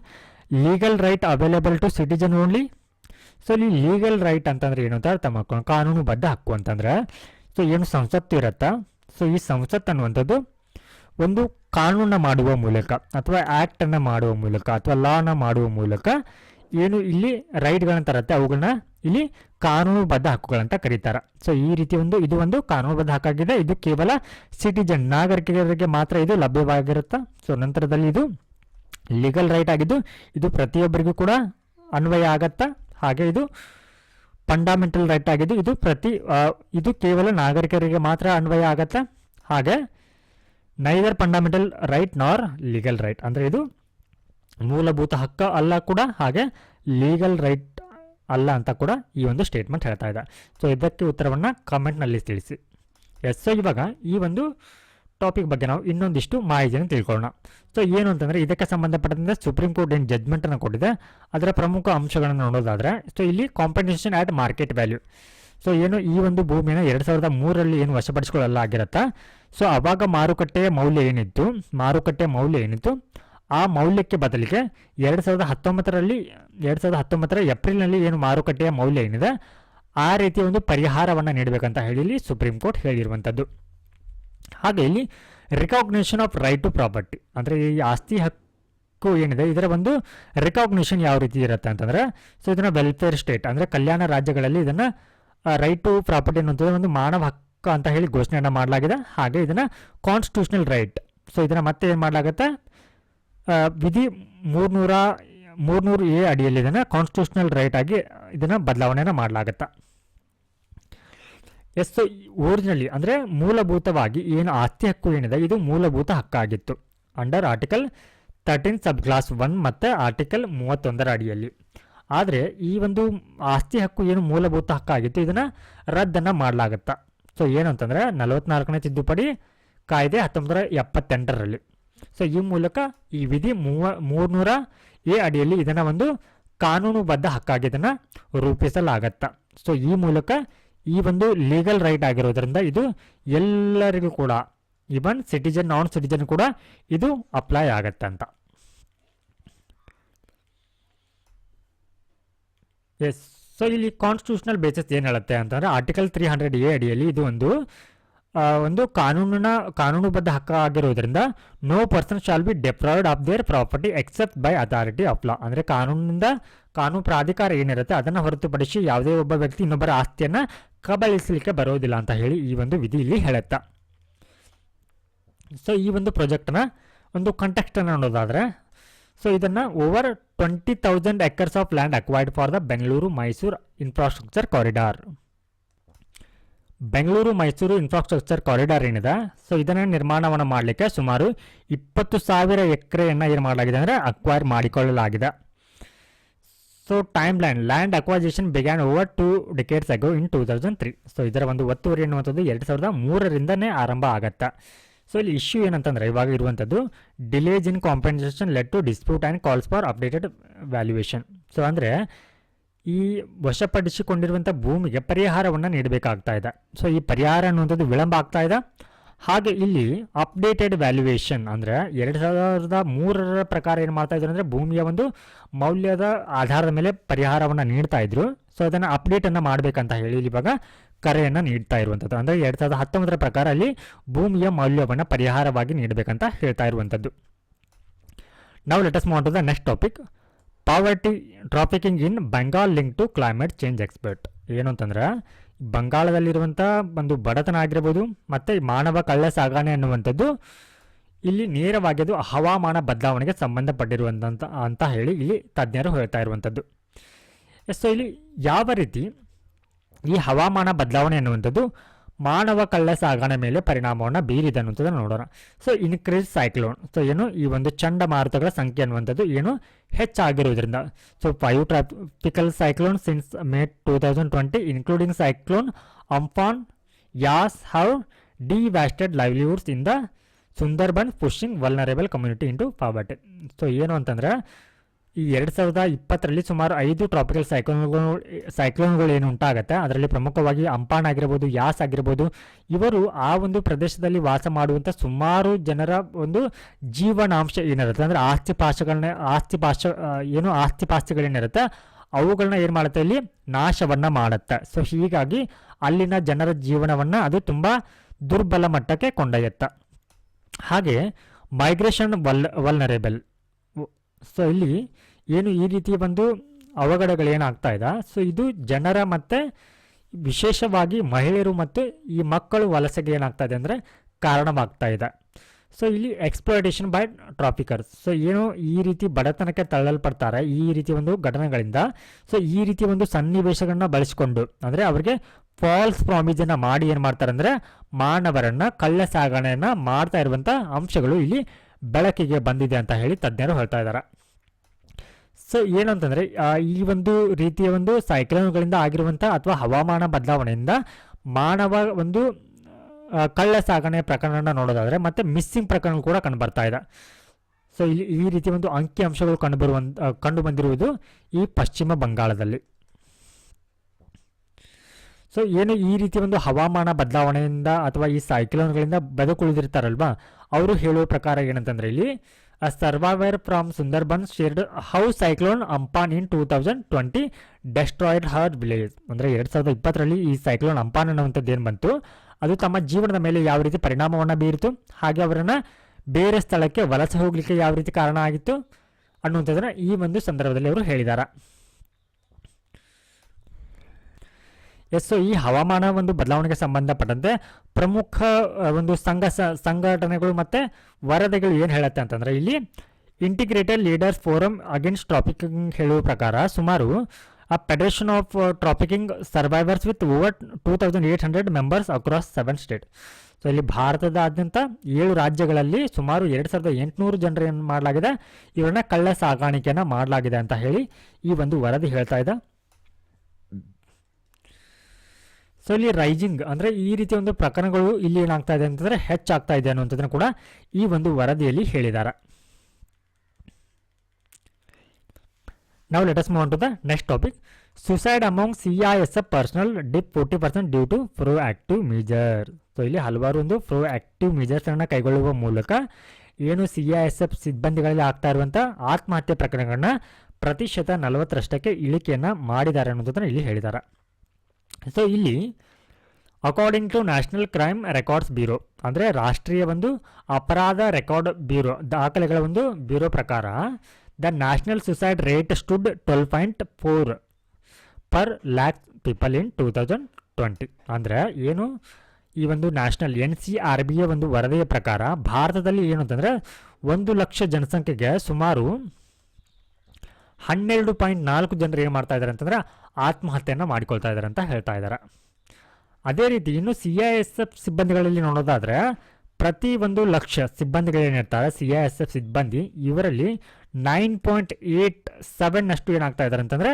legal right available to citizen only so ಇಲ್ಲಿ ಲೀಗಲ್ ರೈಟ್ ಅಂತಂದ್ರೆ ಏನು ಅಂತ ಅರ್ಥ ಮಾಡ್ಕೊಂಡು ಕಾನೂನುಬದ್ಧ ಹಕ್ಕು ಅಂತಂದ್ರೆ ಸೊ ಏನು ಸಂಸತ್ತು ಇರುತ್ತಾ? ಸೊ ಈ ಸಂಸತ್ತು ಅನ್ನುವಂಥದ್ದು ಒಂದು ಕಾನೂನ ಮಾಡುವ ಮೂಲಕ ಅಥವಾ ಆ್ಯಕ್ಟನ್ನು ಮಾಡುವ ಮೂಲಕ ಅಥವಾ ಲಾನ ಮಾಡುವ ಮೂಲಕ ಏನು ಇಲ್ಲಿ ರೈಟ್ಗಳನ್ನ ತರುತ್ತೆ ಅವುಗಳನ್ನ ಇಲ್ಲಿ ಕಾನೂನುಬದ್ಧ ಹಕ್ಕುಗಳಂತ ಕರೀತಾರೆ. ಸೊ ಈ ರೀತಿ ಒಂದು, ಇದು ಒಂದು ಕಾನೂನುಬದ್ಧ ಹಕ್ಕಾಗಿದೆ. ಇದು ಕೇವಲ ಸಿಟಿಜನ್ ನಾಗರಿಕರಿಗೆ ಮಾತ್ರ ಇದು ಲಭ್ಯವಾಗಿರುತ್ತೆ? ಸೊ ನಂತರದಲ್ಲಿ ಇದು ಲೀಗಲ್ ರೈಟ್ ಆಗಿದ್ದು, ಇದು ಪ್ರತಿಯೊಬ್ಬರಿಗೂ ಕೂಡ ಅನ್ವಯ ಆಗತ್ತಾ? ಹಾಗೆ ಇದು ಫಂಡಮೆಂಟಲ್ ರೈಟ್ ಆಗಿದ್ದು, ಇದು ಪ್ರತಿ ಇದು ಕೇವಲ ನಾಗರಿಕರಿಗೆ ಮಾತ್ರ ಅನ್ವಯ ಆಗತ್ತೆ? ಹಾಗೆ neither fundamental right nor legal right ಅಂದರೆ ಇದು ಮೂಲಭೂತ ಹಕ್ಕ ಅಲ್ಲ ಕೂಡ, ಹಾಗೆ ಲೀಗಲ್ ರೈಟ್ ಅಲ್ಲ ಅಂತ ಕೂಡ ಈ ಒಂದು ಸ್ಟೇಟ್ಮೆಂಟ್ ಹೇಳ್ತಾ ಇದೆ. ಸೊ ಇದಕ್ಕೆ ಉತ್ತರವನ್ನು ಕಾಮೆಂಟ್ನಲ್ಲಿ ತಿಳಿಸಿ. ಎಸ್ ಸೊ ಇವಾಗ ಈ ಒಂದು ಟಾಪಿಕ್ ಬಗ್ಗೆ ನಾವು ಇನ್ನೊಂದಿಷ್ಟು ಮಾಹಿತಿಯನ್ನು ತಿಳ್ಕೊಳ್ಳೋಣ. ಸೊ ಏನು ಅಂತಂದರೆ ಇದಕ್ಕೆ ಸಂಬಂಧಪಟ್ಟಂತೆ ಸುಪ್ರೀಂ ಕೋರ್ಟ್ ಏನು ಜಜ್ಮೆಂಟನ್ನು ಕೊಟ್ಟಿದೆ. ಅದರ ಪ್ರಮುಖ ಅಂಶಗಳನ್ನು ನೋಡೋದಾದರೆ ಸೊ ಇಲ್ಲಿ compensation at market value so ಏನು ಈ ಒಂದು ಭೂಮಿಯನ್ನು ಎರಡು ಸಾವಿರದ ಮೂರರಲ್ಲಿ ಏನು ವಶಪಡಿಸಿಕೊಳ್ಳಲಾಗಿರುತ್ತಾ? ಸೊ ಅವಾಗ ಮಾರುಕಟ್ಟೆಯ ಮೌಲ್ಯ ಏನಿತ್ತು? ಮಾರುಕಟ್ಟೆ ಮೌಲ್ಯ ಏನಿತ್ತು? ಆ ಮೌಲ್ಯಕ್ಕೆ ಬದಲಿಗೆ ಎರಡು ಸಾವಿರದ ಹತ್ತೊಂಬತ್ತರಲ್ಲಿ, ಎರಡು ಸಾವಿರದ ಹತ್ತೊಂಬತ್ತರ ಏಪ್ರಿಲ್ನಲ್ಲಿ ಏನು ಮಾರುಕಟ್ಟೆಯ ಮೌಲ್ಯ ಏನಿದೆ, ಆ ರೀತಿಯ ಒಂದು ಪರಿಹಾರವನ್ನು ನೀಡಬೇಕಂತ ಹೇಳಿ ಸುಪ್ರೀಂ ಕೋರ್ಟ್ ಹೇಳಿರುವಂಥದ್ದು ಹಾಗೆ ಇಲ್ಲಿ recognition of right to property ಅಂದರೆ ಈ ಆಸ್ತಿ ಹಕ್ಕು ಏನಿದೆ, ಇದರ ಒಂದು ರಿಕಾಗ್ನೇಷನ್ ಯಾವ ರೀತಿ ಇರುತ್ತೆ ಅಂತಂದರೆ ಸೊ ಇದನ್ನು ವೆಲ್ಫೇರ್ ಸ್ಟೇಟ್ ಅಂದರೆ ಕಲ್ಯಾಣ ರಾಜ್ಯಗಳಲ್ಲಿ ಇದನ್ನು ರೈಟ್ ಟು ಪ್ರಾಪರ್ಟಿ ಅನ್ನೋದು ಒಂದು ಮಾನವ ಹಕ್ಕು ಅಂತ ಹೇಳಿ ಘೋಷಣೆಯನ್ನು ಮಾಡಲಾಗಿದೆ. ಹಾಗೆ ಇದನ್ನು ಕಾನ್ಸ್ಟಿಟ್ಯೂಷನಲ್ ರೈಟ್ ಸೊ ಇದನ್ನು ಮತ್ತೆ ಏನು ಮಾಡಲಾಗುತ್ತೆ? ವಿಧಿ ಮೂರ್ನೂರ, ಮೂರ್ನೂರು ಎ ಅಡಿಯಲ್ಲಿ ಇದನ್ನು ಕಾನ್ಸ್ಟಿಟ್ಯೂಷನಲ್ ರೈಟ್ ಆಗಿ ಇದನ್ನು ಬದಲಾವಣೆಯನ್ನು ಮಾಡಲಾಗುತ್ತೆ. ಎಸ್ ಒರಿಜಿನಲಿ ಅಂದರೆ ಮೂಲಭೂತವಾಗಿ ಏನು ಆಸ್ತಿ ಹಕ್ಕು ಏನಿದೆ, ಇದು ಮೂಲಭೂತ ಹಕ್ಕಾಗಿತ್ತು. Under article thirteen sub clause one ಮತ್ತು ಆರ್ಟಿಕಲ್ ಮೂವತ್ತೊಂದರ ಅಡಿಯಲ್ಲಿ. ಆದರೆ ಈ ಒಂದು ಆಸ್ತಿ ಹಕ್ಕು ಏನು ಮೂಲಭೂತ ಹಕ್ಕಾಗಿತ್ತು, ಇದನ್ನು ರದ್ದನ್ನು ಮಾಡಲಾಗತ್ತ. ಸೊ ಏನು ಅಂತಂದರೆ ನಲವತ್ನಾಲ್ಕನೇ ತಿದ್ದುಪಡಿ ಕಾಯ್ದೆ ಹತ್ತೊಂಬತ್ತರ ಎಪ್ಪತ್ತೆಂಟರಲ್ಲಿ. ಸೊ ಈ ಮೂಲಕ ಈ ವಿಧಿ ಮೂವ, ಮೂರ್ನೂರ ಎ ಅಡಿಯಲ್ಲಿ ಇದನ್ನು ಒಂದು ಕಾನೂನುಬದ್ಧ ಹಕ್ಕಾಗಿ ಇದನ್ನು ರೂಪಿಸಲಾಗತ್ತೆ. ಸೊ ಈ ಮೂಲಕ ಈ ಒಂದು ಲೀಗಲ್ ರೈಟ್ ಆಗಿರೋದ್ರಿಂದ ಇದು ಎಲ್ಲರಿಗೂ ಕೂಡ ಈವನ್ ಸಿಟಿಜನ್ ನಾನ್ ಸಿಟಿಜನ್ ಕೂಡ ಇದು ಅಪ್ಲೈ ಆಗತ್ತೆ ಅಂತ. ಎಸ್ ಸೊ ಇಲ್ಲಿ ಕಾನ್ಸ್ಟಿಟ್ಯೂಷನಲ್ ಬೇಸಿಸ್ ಏನು ಹೇಳುತ್ತೆ ಅಂತಂದರೆ ಆರ್ಟಿಕಲ್ ತ್ರೀ ಹಂಡ್ರೆಡ್ ಎ ಅಡಿಯಲ್ಲಿ ಇದು ಒಂದು ಒಂದು ಕಾನೂನಿನ ಕಾನೂನುಬದ್ಧ ಹಕ್ಕ ಆಗಿರುವುದರಿಂದ no person shall be deprived of their property except by authority of law ಅಂದರೆ ಕಾನೂನಿನಿಂದ ಕಾನೂನು ಪ್ರಾಧಿಕಾರ ಏನಿರುತ್ತೆ ಅದನ್ನು ಹೊರತುಪಡಿಸಿ ಯಾವುದೇ ಒಬ್ಬ ವ್ಯಕ್ತಿ ಇನ್ನೊಬ್ಬರ ಆಸ್ತಿಯನ್ನು ಕಬಳಿಸಲಿಕ್ಕೆ ಬರೋದಿಲ್ಲ ಅಂತ ಹೇಳಿ ಈ ಒಂದು ವಿಧಿ ಇಲ್ಲಿ ಹೇಳುತ್ತೆ. ಸೊ ಈ ಒಂದು ಪ್ರಾಜೆಕ್ಟ್ನ ಒಂದು ಕಂಟೆಕ್ಟನ್ನು ನೋಡೋದಾದರೆ ಸೊ ಇದನ್ನು over twenty thousand acres of land acquired for the Bengaluru Mysuru infrastructure corridor Bengaluru Mysuru infrastructure corridor ಏನಿದೆ ಸೊ ಇದನ್ನು ನಿರ್ಮಾಣವನ್ನು ಮಾಡಲಿಕ್ಕೆ ಸುಮಾರು ಇಪ್ಪತ್ತು ಸಾವಿರ ಎಕರೆಯನ್ನು ಏನು ಮಾಡಲಾಗಿದೆ ಅಂದರೆ ಅಕ್ವೈರ್ ಮಾಡಿಕೊಳ್ಳಲಾಗಿದೆ. So timeline land acquisition began over two decades ago in two thousand three so ಇದರ ಒಂದು ಒತ್ತುವರಿ ಎನ್ನುವಂಥದ್ದು ಎರಡು ಸಾವಿರದ ಮೂರರಿಂದನೇ ಆರಂಭ ಆಗತ್ತೆ. ಸೊ ಇಲ್ಲಿ ಇಶ್ಯೂ ಏನಂತಂದರೆ ಇವಾಗ ಇರುವಂಥದ್ದು delays in compensation led to dispute and calls for updated valuation so ಅಂದರೆ ಈ ವಶಪಡಿಸಿಕೊಂಡಿರುವಂಥ ಭೂಮಿಗೆ ಪರಿಹಾರವನ್ನು ನೀಡಬೇಕಾಗ್ತಾ ಇದೆ. ಸೊ ಈ ಪರಿಹಾರ ಅನ್ನುವಂಥದ್ದು ವಿಳಂಬ ಆಗ್ತಾ ಇದೆ. ಹಾಗೆ ಇಲ್ಲಿ ಅಪ್ಡೇಟೆಡ್ ವ್ಯಾಲ್ಯೂಯೇಷನ್ ಅಂದರೆ ಎರಡು ಸಾವಿರದ ಮೂರರ ಪ್ರಕಾರ ಏನು ಮಾಡ್ತಾ ಇದ್ರು ಅಂದರೆ ಭೂಮಿಯ ಒಂದು ಮೌಲ್ಯದ ಆಧಾರದ ಮೇಲೆ ಪರಿಹಾರವನ್ನು ನೀಡ್ತಾ ಇದ್ರು. ಸೊ ಅದನ್ನು ಅಪ್ಡೇಟನ್ನು ಮಾಡಬೇಕಂತ ಹೇಳಿ ಇವಾಗ ಕರೆಯನ್ನು ನೀಡ್ತಾ ಇರುವಂಥದ್ದು. ಅಂದರೆ ಎರಡು ಸಾವಿರದ ಹತ್ತೊಂಬತ್ತರ ಪ್ರಕಾರ ಅಲ್ಲಿ ಭೂಮಿಯ ಮೌಲ್ಯವನ್ನು ಪರಿಹಾರವಾಗಿ ನೀಡಬೇಕಂತ ಹೇಳ್ತಾ ಇರುವಂಥದ್ದು. ನಾವು ಲೆಟಸ್ ಮಾಡೋದ next topic poverty trafficking in Bengal link to climate change expert. ಏನು ಅಂತಂದ್ರೆ ಬಂಗಾಳದಲ್ಲಿರುವಂಥ ಒಂದು ಬಡತನ ಆಗಿರ್ಬೋದು, ಮತ್ತು ಮಾನವ ಕಳ್ಳ ಸಾಗಣೆ ಅನ್ನುವಂಥದ್ದು, ಇಲ್ಲಿ ನೇರವಾಗಿ ಅದು ಹವಾಮಾನ ಬದಲಾವಣೆಗೆ ಸಂಬಂಧಪಟ್ಟಿರುವಂಥ ಅಂತ ಹೇಳಿ ಇಲ್ಲಿ ತಜ್ಞರು ಹೇಳ್ತಾ ಇರುವಂಥದ್ದು. ಸೊ ಇಲ್ಲಿ ಯಾವ ರೀತಿ ಈ ಹವಾಮಾನ ಬದಲಾವಣೆ ಅನ್ನುವಂಥದ್ದು ಮಾನವ ಕಳ್ಳ ಸಾಗಣೆ ಮೇಲೆ ಪರಿಣಾಮವನ್ನು ಬೀರಿದೆ ಅನ್ನುವಂಥದ್ದನ್ನು ನೋಡೋಣ. ಸೊ ಇನ್ಕ್ರೀಸ್ ಸೈಕ್ಲೋನ್ ಸೊ ಏನು? ಈ ಒಂದು ಚಂಡಮಾರುತಗಳ ಸಂಖ್ಯೆ ಅನ್ನುವಂಥದ್ದು ಏನು? ಹೆಚ್ಚಾಗಿರುವುದರಿಂದ. So five tropical cyclone since May two thousand twenty including cyclone Amphan Yaas how devastated livelihoods in the Sundarban pushing vulnerable community into poverty so ಏನು ಅಂತಂದ್ರೆ ಈ ಎರಡು ಸಾವಿರದ ಇಪ್ಪತ್ತರಲ್ಲಿ ಸುಮಾರು ಐದು ಟ್ರಾಪಿಕಲ್ ಸೈಕ್ಲೋನ್ಗಳು ಸೈಕ್ಲೋನ್ಗಳು ಏನು ಉಂಟಾಗುತ್ತೆ. ಅದರಲ್ಲಿ ಪ್ರಮುಖವಾಗಿ ಅಂಪಾನ್ ಆಗಿರ್ಬೋದು, ಯಾಸ್ ಆಗಿರ್ಬೋದು, ಇವರು ಆ ಒಂದು ಪ್ರದೇಶದಲ್ಲಿ ವಾಸ ಮಾಡುವಂಥ ಸುಮಾರು ಜನರ ಒಂದು ಜೀವನಾಂಶ ಏನಿರುತ್ತೆ ಅಂದರೆ ಆಸ್ತಿ ಪಾಶಗಳನ್ನ, ಆಸ್ತಿ ಪಾಶ ಏನು ಆಸ್ತಿ ಪಾಸ್ತಿಗಳೇನಿರುತ್ತೆ ಅವುಗಳನ್ನ ಏನು ಮಾಡುತ್ತೆ ಇಲ್ಲಿ? ನಾಶವನ್ನು ಮಾಡುತ್ತೆ. ಸೊ ಹೀಗಾಗಿ ಅಲ್ಲಿನ ಜನರ ಜೀವನವನ್ನು ಅದು ತುಂಬ ದುರ್ಬಲ ಮಟ್ಟಕ್ಕೆ ಕೊಂಡೊಯ್ಯುತ್ತೆ. ಹಾಗೆ ಮೈಗ್ರೇಷನ್ ವಲ್ ವಲ್ನರೇಬಲ್ ಸೊ ಇಲ್ಲಿ ಏನು ಈ ರೀತಿ ಒಂದು ಅವಘಡಗಳೇನಾಗ್ತಾ ಇದೆ? ಸೊ ಇದು ಜನರ ಮತ್ತು ವಿಶೇಷವಾಗಿ ಮಹಿಳೆಯರು ಮತ್ತು ಈ ಮಕ್ಕಳು ವಲಸೆಗೆ ಏನಾಗ್ತಾ ಇದೆ ಅಂದರೆ ಕಾರಣವಾಗ್ತಾ ಇದೆ. ಸೊ ಇಲ್ಲಿ ಎಕ್ಸ್ಪ್ಲೋಟೇಷನ್ ಬೈ ಟ್ರಾಫಿಕರ್ಸ್ ಸೊ ಏನು ಈ ರೀತಿ ಬಡತನಕ್ಕೆ ತಳ್ಳಲ್ಪಡ್ತಾರೆ ಈ ರೀತಿ ಒಂದು ಘಟನೆಗಳಿಂದ? ಸೊ ಈ ರೀತಿ ಒಂದು ಸನ್ನಿವೇಶಗಳನ್ನ ಬಳಸಿಕೊಂಡು ಅಂದರೆ ಅವರಿಗೆ ಫಾಲ್ಸ್ ಪ್ರಾಮಿಸನ್ನು ಮಾಡಿ ಏನು ಮಾಡ್ತಾರೆ ಅಂದರೆ ಮಾನವರನ್ನು, ಕಳ್ಳ ಸಾಗಣೆಯನ್ನು ಮಾಡ್ತಾ ಇರುವಂಥ ಅಂಶಗಳು ಇಲ್ಲಿ ಬೆಳಕಿಗೆ ಬಂದಿದೆ ಅಂತ ಹೇಳಿ ತಜ್ಞರು ಹೇಳ್ತಾ ಇದ್ದಾರೆ. ಸೊ ಏನಂತಂದರೆ ಈ ಒಂದು ರೀತಿಯ ಒಂದು ಸೈಕ್ಲೋನ್ಗಳಿಂದ ಆಗಿರುವಂಥ ಅಥವಾ ಹವಾಮಾನ ಬದಲಾವಣೆಯಿಂದ ಮಾನವ ಒಂದು ಕಳ್ಳ ಸಾಗಣೆ ಪ್ರಕರಣ ನೋಡೋದಾದರೆ ಮತ್ತು ಮಿಸ್ಸಿಂಗ್ ಪ್ರಕರಣ ಕೂಡ ಕಂಡುಬರ್ತಾ ಇದೆ. ಸೊ ಇಲ್ಲಿ ಈ ರೀತಿ ಒಂದು ಅಂಕಿ ಅಂಶಗಳು ಕಂಡು ಬರುವಂತ ಕಂಡು ಬಂದಿರುವುದು ಈ ಪಶ್ಚಿಮ ಬಂಗಾಳದಲ್ಲಿ. ಸೊ ಏನು ಈ ರೀತಿ ಒಂದು ಹವಾಮಾನ ಬದಲಾವಣೆಯಿಂದ ಅಥವಾ ಈ ಸೈಕ್ಲೋನ್ಗಳಿಂದ ಬದುಕುಳಿದಿರ್ತಾರಲ್ವಾ, ಅವರು ಹೇಳುವ ಪ್ರಕಾರ ಏನಂತಂದ್ರೆ ಇಲ್ಲಿ a survivor from Sundarban shared how cyclone Amphan in two thousand twenty destroyed her village ಅಂದರೆ ಎರಡು ಸಾವಿರದ ಇಪ್ಪತ್ತರಲ್ಲಿ ಈ ಸೈಕ್ಲೋನ್ ಅಂಪಾನ್ ಅನ್ನುವಂಥದ್ದು ಏನು ಬಂತು? ಅದು ತಮ್ಮ ಜೀವನದ ಮೇಲೆ ಯಾವ ರೀತಿ ಪರಿಣಾಮವನ್ನು ಬೀರಿತು? ಹಾಗೆ ಅವರನ್ನು ಬೇರೆ ಸ್ಥಳಕ್ಕೆ ವಲಸೆ ಹೋಗಲಿಕ್ಕೆ ಯಾವ ರೀತಿ ಕಾರಣ ಆಗಿತ್ತು? ಅನ್ನುವಂಥದ್ದನ್ನು ಈ ಒಂದು ಸಂದರ್ಭದಲ್ಲಿ ಅವರು ಹೇಳಿದ್ದಾರೆ ಎಸ್ ಸೊ ಈ ಹವಾಮಾನ ಒಂದು ಬದಲಾವಣೆಗೆ ಸಂಬಂಧಪಟ್ಟಂತೆ ಪ್ರಮುಖ ಒಂದು ಸಂಘ ಸಂಘಟನೆಗಳು ಮತ್ತು ವರದಿಗಳು ಏನು ಹೇಳುತ್ತೆ ಅಂತಂದರೆ ಇಲ್ಲಿ integrated leaders forum against trafficking ಹೇಳುವ ಪ್ರಕಾರ ಸುಮಾರು ಆ federation of trafficking survivors with over two thousand eight hundred members across seven state so ಇಲ್ಲಿ ಭಾರತದಾದ್ಯಂತ ಏಳು ರಾಜ್ಯಗಳಲ್ಲಿ ಸುಮಾರು ಎರಡು ಸಾವಿರದ ಎಂಟುನೂರು ಜನರು ಏನು ಮಾಡಲಾಗಿದೆ? ಇವರನ್ನ ಕಳ್ಳ ಸಾಗಾಣಿಕೆಯನ್ನು ಮಾಡಲಾಗಿದೆ ಅಂತ ಹೇಳಿ ಈ ಒಂದು ವರದಿ ಹೇಳ್ತಾ ಇದೆ. ಸೊ ಇಲ್ಲಿ ರೈಜಿಂಗ್ ಅಂದರೆ ಈ ರೀತಿ ಒಂದು ಪ್ರಕರಣಗಳು ಇಲ್ಲಿ ಏನಾಗ್ತಾ ಇದೆ ಅಂತಂದರೆ ಹೆಚ್ಚಾಗ್ತಾ ಇದೆ ಅನ್ನುವಂಥದ್ದನ್ನು ಕೂಡ ಈ ಒಂದು ವರದಿಯಲ್ಲಿ ಹೇಳಿದ್ದಾರೆ. ನಾವು let us move to the next topic suicide among C I S F personnel dip forty percent due to proactive measure so ಇಲ್ಲಿ ಹಲವಾರು ಒಂದು ಪ್ರೋ ಆಕ್ಟಿವ್ ಮೀಜರ್ಸನ್ನು ಕೈಗೊಳ್ಳುವ ಮೂಲಕ ಏನು ಸಿ ಐ ಎಸ್ ಎಫ್ ಸಿಬ್ಬಂದಿಗಳಲ್ಲಿ ಆಗ್ತಾ ಇರುವಂಥ ಆತ್ಮಹತ್ಯೆ ಪ್ರಕರಣಗಳನ್ನ ಪ್ರತಿಶತ ನಲವತ್ತರಷ್ಟಕ್ಕೆ ಇಳಿಕೆಯನ್ನು ಮಾಡಿದ್ದಾರೆ ಅನ್ನೋದನ್ನು ಇಲ್ಲಿ ಹೇಳಿದ್ದಾರೆ. ಸೊ ಇಲ್ಲಿ according to national crime records bureau ಅಂದರೆ ರಾಷ್ಟ್ರೀಯ ಒಂದು ಅಪರಾಧ ರೆಕಾರ್ಡ್ ಬ್ಯೂರೋ ದಾಖಲೆಗಳ ಒಂದು ಬ್ಯೂರೋ ಪ್ರಕಾರ the national suicide rate stood twelve point four per lakh people in two thousand twenty ಅಂದರೆ ಏನು? ಈ ಒಂದು ನ್ಯಾಷನಲ್ ಎನ್ ಸಿ ಆರ್ ಬಿಯ ಒಂದು ವರದಿಯ ಪ್ರಕಾರ, ಭಾರತದಲ್ಲಿ ಏನು ಅಂತಂದರೆ, ಒಂದು ಲಕ್ಷ ಜನಸಂಖ್ಯೆಗೆ ಸುಮಾರು ಹನ್ನೆರಡು ಪಾಯಿಂಟ್ ನಾಲ್ಕು ಜನರು ಏನು ಮಾಡ್ತಾ ಇದ್ದಾರೆ ಅಂತಂದರೆ ಆತ್ಮಹತ್ಯೆಯನ್ನು ಮಾಡಿಕೊಳ್ತಾ ಇದ್ದಾರೆ ಅಂತ ಹೇಳ್ತಾ ಇದ್ದಾರೆ ಅದೇ ರೀತಿ ಇನ್ನು ಸಿ ಐ ಎಸ್ ಎಫ್ ಸಿಬ್ಬಂದಿಗಳಲ್ಲಿ ನೋಡೋದಾದರೆ ಪ್ರತಿ ಒಂದು ಲಕ್ಷ ಸಿಬ್ಬಂದಿಗಳೇನಿರ್ತಾರೆ ಸಿ ಐ ಎಸ್ ಎಫ್ ಸಿಬ್ಬಂದಿ ಇವರಲ್ಲಿ ನೈನ್ ಪಾಯಿಂಟ್ ಏಯ್ಟ್ ಸೆವೆನ್ ಅಷ್ಟು ಏನಾಗ್ತಾ ಇದ್ದಾರೆ ಅಂತಂದರೆ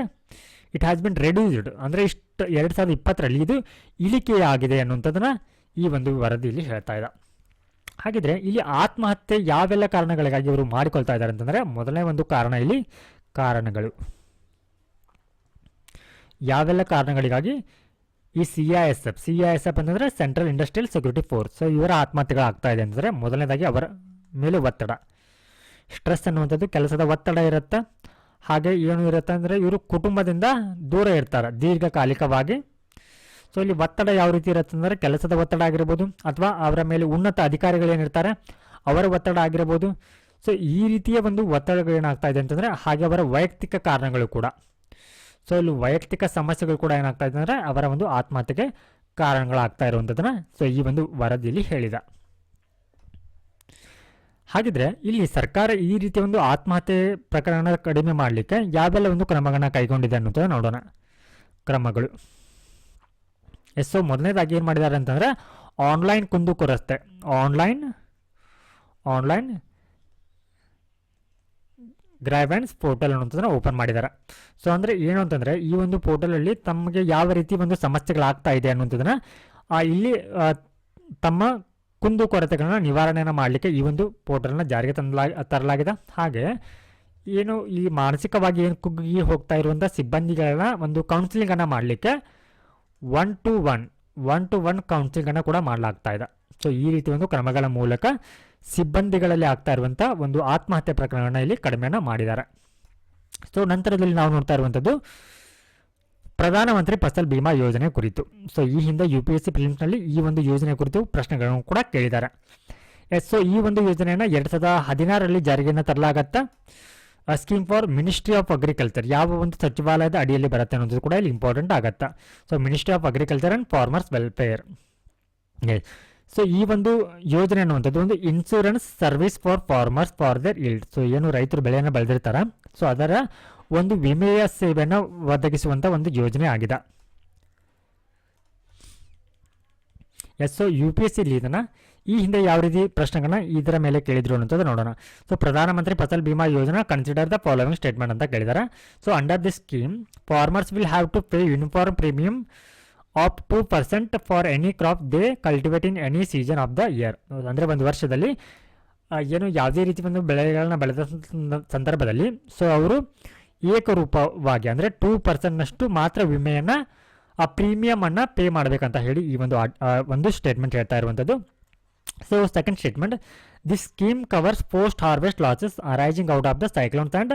ಇಟ್ ಹ್ಯಾಸ್ ಬಿನ್ ರೆಡ್ಯೂಸ್ಡ್ ಅಂದರೆ ಇಷ್ಟು ಎರಡು ಸಾವಿರದ ಇಪ್ಪತ್ತರಲ್ಲಿ ಇದು ಇಳಿಕೆ ಆಗಿದೆ ಅನ್ನುವಂಥದ್ದನ್ನು ಈ ಒಂದು ವರದಿಯಲ್ಲಿ ಹೇಳ್ತಾ ಇದೆ. ಹಾಗಿದ್ರೆ ಇಲ್ಲಿ ಆತ್ಮಹತ್ಯೆ ಯಾವೆಲ್ಲ ಕಾರಣಗಳಿಗಾಗಿ ಇವರು ಮಾಡಿಕೊಳ್ತಾ ಇದ್ದಾರೆ ಅಂತಂದರೆ ಮೊದಲನೇ ಒಂದು ಕಾರಣ ಇಲ್ಲಿ ಕಾರಣಗಳು. ಯಾವೆಲ್ಲ ಕಾರಣಗಳಿಗಾಗಿ? ಈ C I S F C I S F ಅಂತಂದರೆ central industrial security force so ಇವರ ಆತ್ಮಹತ್ಯೆಗಳಾಗ್ತಾ ಇದೆ ಅಂತಂದರೆ ಮೊದಲನೇದಾಗಿ ಅವರ ಮೇಲೆ ಒತ್ತಡ. ಸ್ಟ್ರೆಸ್ ಅನ್ನುವಂಥದ್ದು ಕೆಲಸದ ಒತ್ತಡ ಇರುತ್ತೆ. ಹಾಗೆ ಏನು ಇರುತ್ತೆ ಅಂದರೆ ಇವರು ಕುಟುಂಬದಿಂದ ದೂರ ಇರ್ತಾರೆ, ದೀರ್ಘಕಾಲಿಕವಾಗಿ. ಸೊ ಇಲ್ಲಿ ಒತ್ತಡ ಯಾವ ರೀತಿ ಇರುತ್ತೆ ಅಂದರೆ ಕೆಲಸದ ಒತ್ತಡ ಆಗಿರ್ಬೋದು, ಅಥವಾ ಅವರ ಮೇಲೆ ಉನ್ನತ ಅಧಿಕಾರಿಗಳೇನಿರ್ತಾರೆ, ಅವರ ಒತ್ತಡ ಆಗಿರ್ಬೋದು ಸೊ ಈ ರೀತಿಯ ಒಂದು ಒತ್ತಡಗಳು ಏನಾಗ್ತಾ ಇದೆ ಅಂತಂದರೆ, ಹಾಗೆ ಅವರ ವೈಯಕ್ತಿಕ ಕಾರಣಗಳು ಕೂಡ. ಸೊ ಇಲ್ಲಿ ವೈಯಕ್ತಿಕ ಸಮಸ್ಯೆಗಳು ಕೂಡ ಏನಾಗ್ತಾ ಇದೆ ಅಂದರೆ, ಅವರ ಒಂದು ಆತ್ಮಹತ್ಯೆಗೆ ಕಾರಣಗಳಾಗ್ತಾ ಇರುವಂಥದ್ದನ್ನು ಸೊ ಈ ಒಂದು ವರದಿಯಲ್ಲಿ ಹೇಳಿದ. ಹಾಗಿದ್ರೆ, ಇಲ್ಲಿ ಸರ್ಕಾರ ಈ ರೀತಿಯ ಒಂದು ಆತ್ಮಹತ್ಯೆ ಪ್ರಕರಣ ಕಡಿಮೆ ಮಾಡಲಿಕ್ಕೆ ಯಾವೆಲ್ಲ ಒಂದು ಕ್ರಮಗಳನ್ನ ಕೈಗೊಂಡಿದೆ ಅನ್ನೋದನ್ನ ನೋಡೋಣ. ಕ್ರಮಗಳು. ಎಸ್ ಸೊ ಮೊದಲನೇದಾಗಿ ಏನು ಮಾಡಿದ್ದಾರೆ ಅಂತಂದರೆ ಆನ್ಲೈನ್ ಕುಂದುಕೊರತೆ ಆನ್ಲೈನ್ ಆನ್ಲೈನ್ ಗ್ರೈವೆನ್ಸ್ ಪೋರ್ಟಲ್ ಅನ್ನೋಂಥದ್ದನ್ನ ಓಪನ್ ಮಾಡಿದ್ದಾರೆ ಸೊ ಅಂದರೆ ಏನು ಅಂತಂದರೆ, ಈ ಒಂದು ಪೋರ್ಟಲಲ್ಲಿ ತಮಗೆ ಯಾವ ರೀತಿ ಒಂದು ಸಮಸ್ಯೆಗಳಾಗ್ತಾ ಇದೆ ಅನ್ನೋಂಥದ್ದನ್ನು ಇಲ್ಲಿ ತಮ್ಮ ಕುಂದು ಕುಂದುಕೊರತೆಗಳನ್ನ ನಿವಾರಣೆಯನ್ನು ಮಾಡಲಿಕ್ಕೆ ಈ ಒಂದು ಪೋರ್ಟಲ್ನ ಜಾರಿಗೆ ತಂದಲಾ, ತರಲಾಗಿದೆ. ಹಾಗೆ, ಏನು ಈ ಮಾನಸಿಕವಾಗಿ ಏನು ಕುಗ್ಗಿ ಹೋಗ್ತಾ ಇರುವಂಥ ಸಿಬ್ಬಂದಿಗಳನ್ನ ಒಂದು ಕೌನ್ಸಿಲಿಂಗನ್ನು ಮಾಡಲಿಕ್ಕೆ one to one one to one ಕೌನ್ಸಿಲಿಂಗನ್ನು ಕೂಡ ಮಾಡಲಾಗ್ತಾ ಇದೆ. ಸೊ ಈ ರೀತಿ ಒಂದು ಕ್ರಮಗಳ ಮೂಲಕ ಸಿಬ್ಬಂದಿಗಳಲ್ಲಿ ಆಗ್ತಾ ಇರುವಂಥ ಒಂದು ಆತ್ಮಹತ್ಯೆ ಪ್ರಕರಣಗಳನ್ನ ಇಲ್ಲಿ ಕಡಿಮೆಯನ್ನು ಮಾಡಿದ್ದಾರೆ. ಸೊ ನಂತರದಲ್ಲಿ ನಾವು ನೋಡ್ತಾ ಇರುವಂಥದ್ದು ಪ್ರಧಾನಮಂತ್ರಿ ಫಸಲ್ ಬಿಮಾ ಯೋಜನೆ ಕುರಿತು. ಸೊ ಈ ಹಿಂದೆ ಯು ಪಿ ಎಸ್ ಸಿ ಪ್ರಿಲಿಮ್ಸ್ನಲ್ಲಿ ಈ ಒಂದು ಯೋಜನೆ ಕುರಿತು ಪ್ರಶ್ನೆಗಳನ್ನು ಕೂಡ ಕೇಳಿದ್ದಾರೆ. ಎಸ್ ಸೊ ಈ ಒಂದು ಯೋಜನೆಯನ್ನು ಎರಡು ಸಾವಿರದ ಹದಿನಾರರಲ್ಲಿ ಜಾರಿಗೆಯನ್ನು ತರಲಾಗತ್ತಾ scheme for ministry of agriculture ಯಾವ ಒಂದು ಸಚಿವಾಲಯದ ಅಡಿಯಲ್ಲಿ ಬರುತ್ತೆ ಅನ್ನೋದು ಕೂಡ ಇಲ್ಲಿ ಇಂಪಾರ್ಟೆಂಟ್ ಆಗುತ್ತೆ. So ministry of agriculture and farmers welfare so ಈ ಒಂದು ಯೋಜನೆ ಅನ್ನುವಂಥದ್ದು ಒಂದು insurance service for farmers for their yield so ಏನು ರೈತರು ಬೆಳೆಯನ್ನು ಬೆಳೆದಿರ್ತಾರ. ಸೊ ಅದರ ಒಂದು ವಿಮೆಯ ಸೇವೆಯನ್ನು ಒದಗಿಸುವಂಥ ಒಂದು ಯೋಜನೆ ಆಗಿದೆ. Yes so U P S C ಇದನ್ನು ಈ ಹಿಂದೆ ಯಾವ ರೀತಿ ಪ್ರಶ್ನೆಗಳನ್ನ ಇದರ ಮೇಲೆ ಕೇಳಿದ್ರು ಅನ್ನೋದು ನೋಡೋಣ. ಸೊ ಪ್ರಧಾನಮಂತ್ರಿ Fasal Bima Yojana consider the following statement ಅಂತ ಕೇಳಿದ್ದಾರೆ so under this scheme farmers will have to pay uniform premium of two percent for any crop they cultivate in any season of the year ಅಂದರೆ ಒಂದು ವರ್ಷದಲ್ಲಿ ಏನು ಯಾವುದೇ ರೀತಿ ಒಂದು ಬೆಳೆಗಳನ್ನ ಬೆಳೆದ ಸಂದ- ಸಂದರ್ಭದಲ್ಲಿ ಸೊ ಅವರು ಏಕರೂಪವಾಗಿ ಅಂದರೆ ಟೂ ಪರ್ಸೆಂಟ್ನಷ್ಟು ಮಾತ್ರ ವಿಮೆಯನ್ನು, ಆ ಪ್ರೀಮಿಯಮನ್ನು ಪೇ ಮಾಡಬೇಕಂತ ಹೇಳಿ ಈ ಒಂದು ಒಂದು ಸ್ಟೇಟ್ಮೆಂಟ್ ಹೇಳ್ತಾ ಇರುವಂಥದ್ದು so second statement this scheme covers post harvest losses arising out of the cyclones and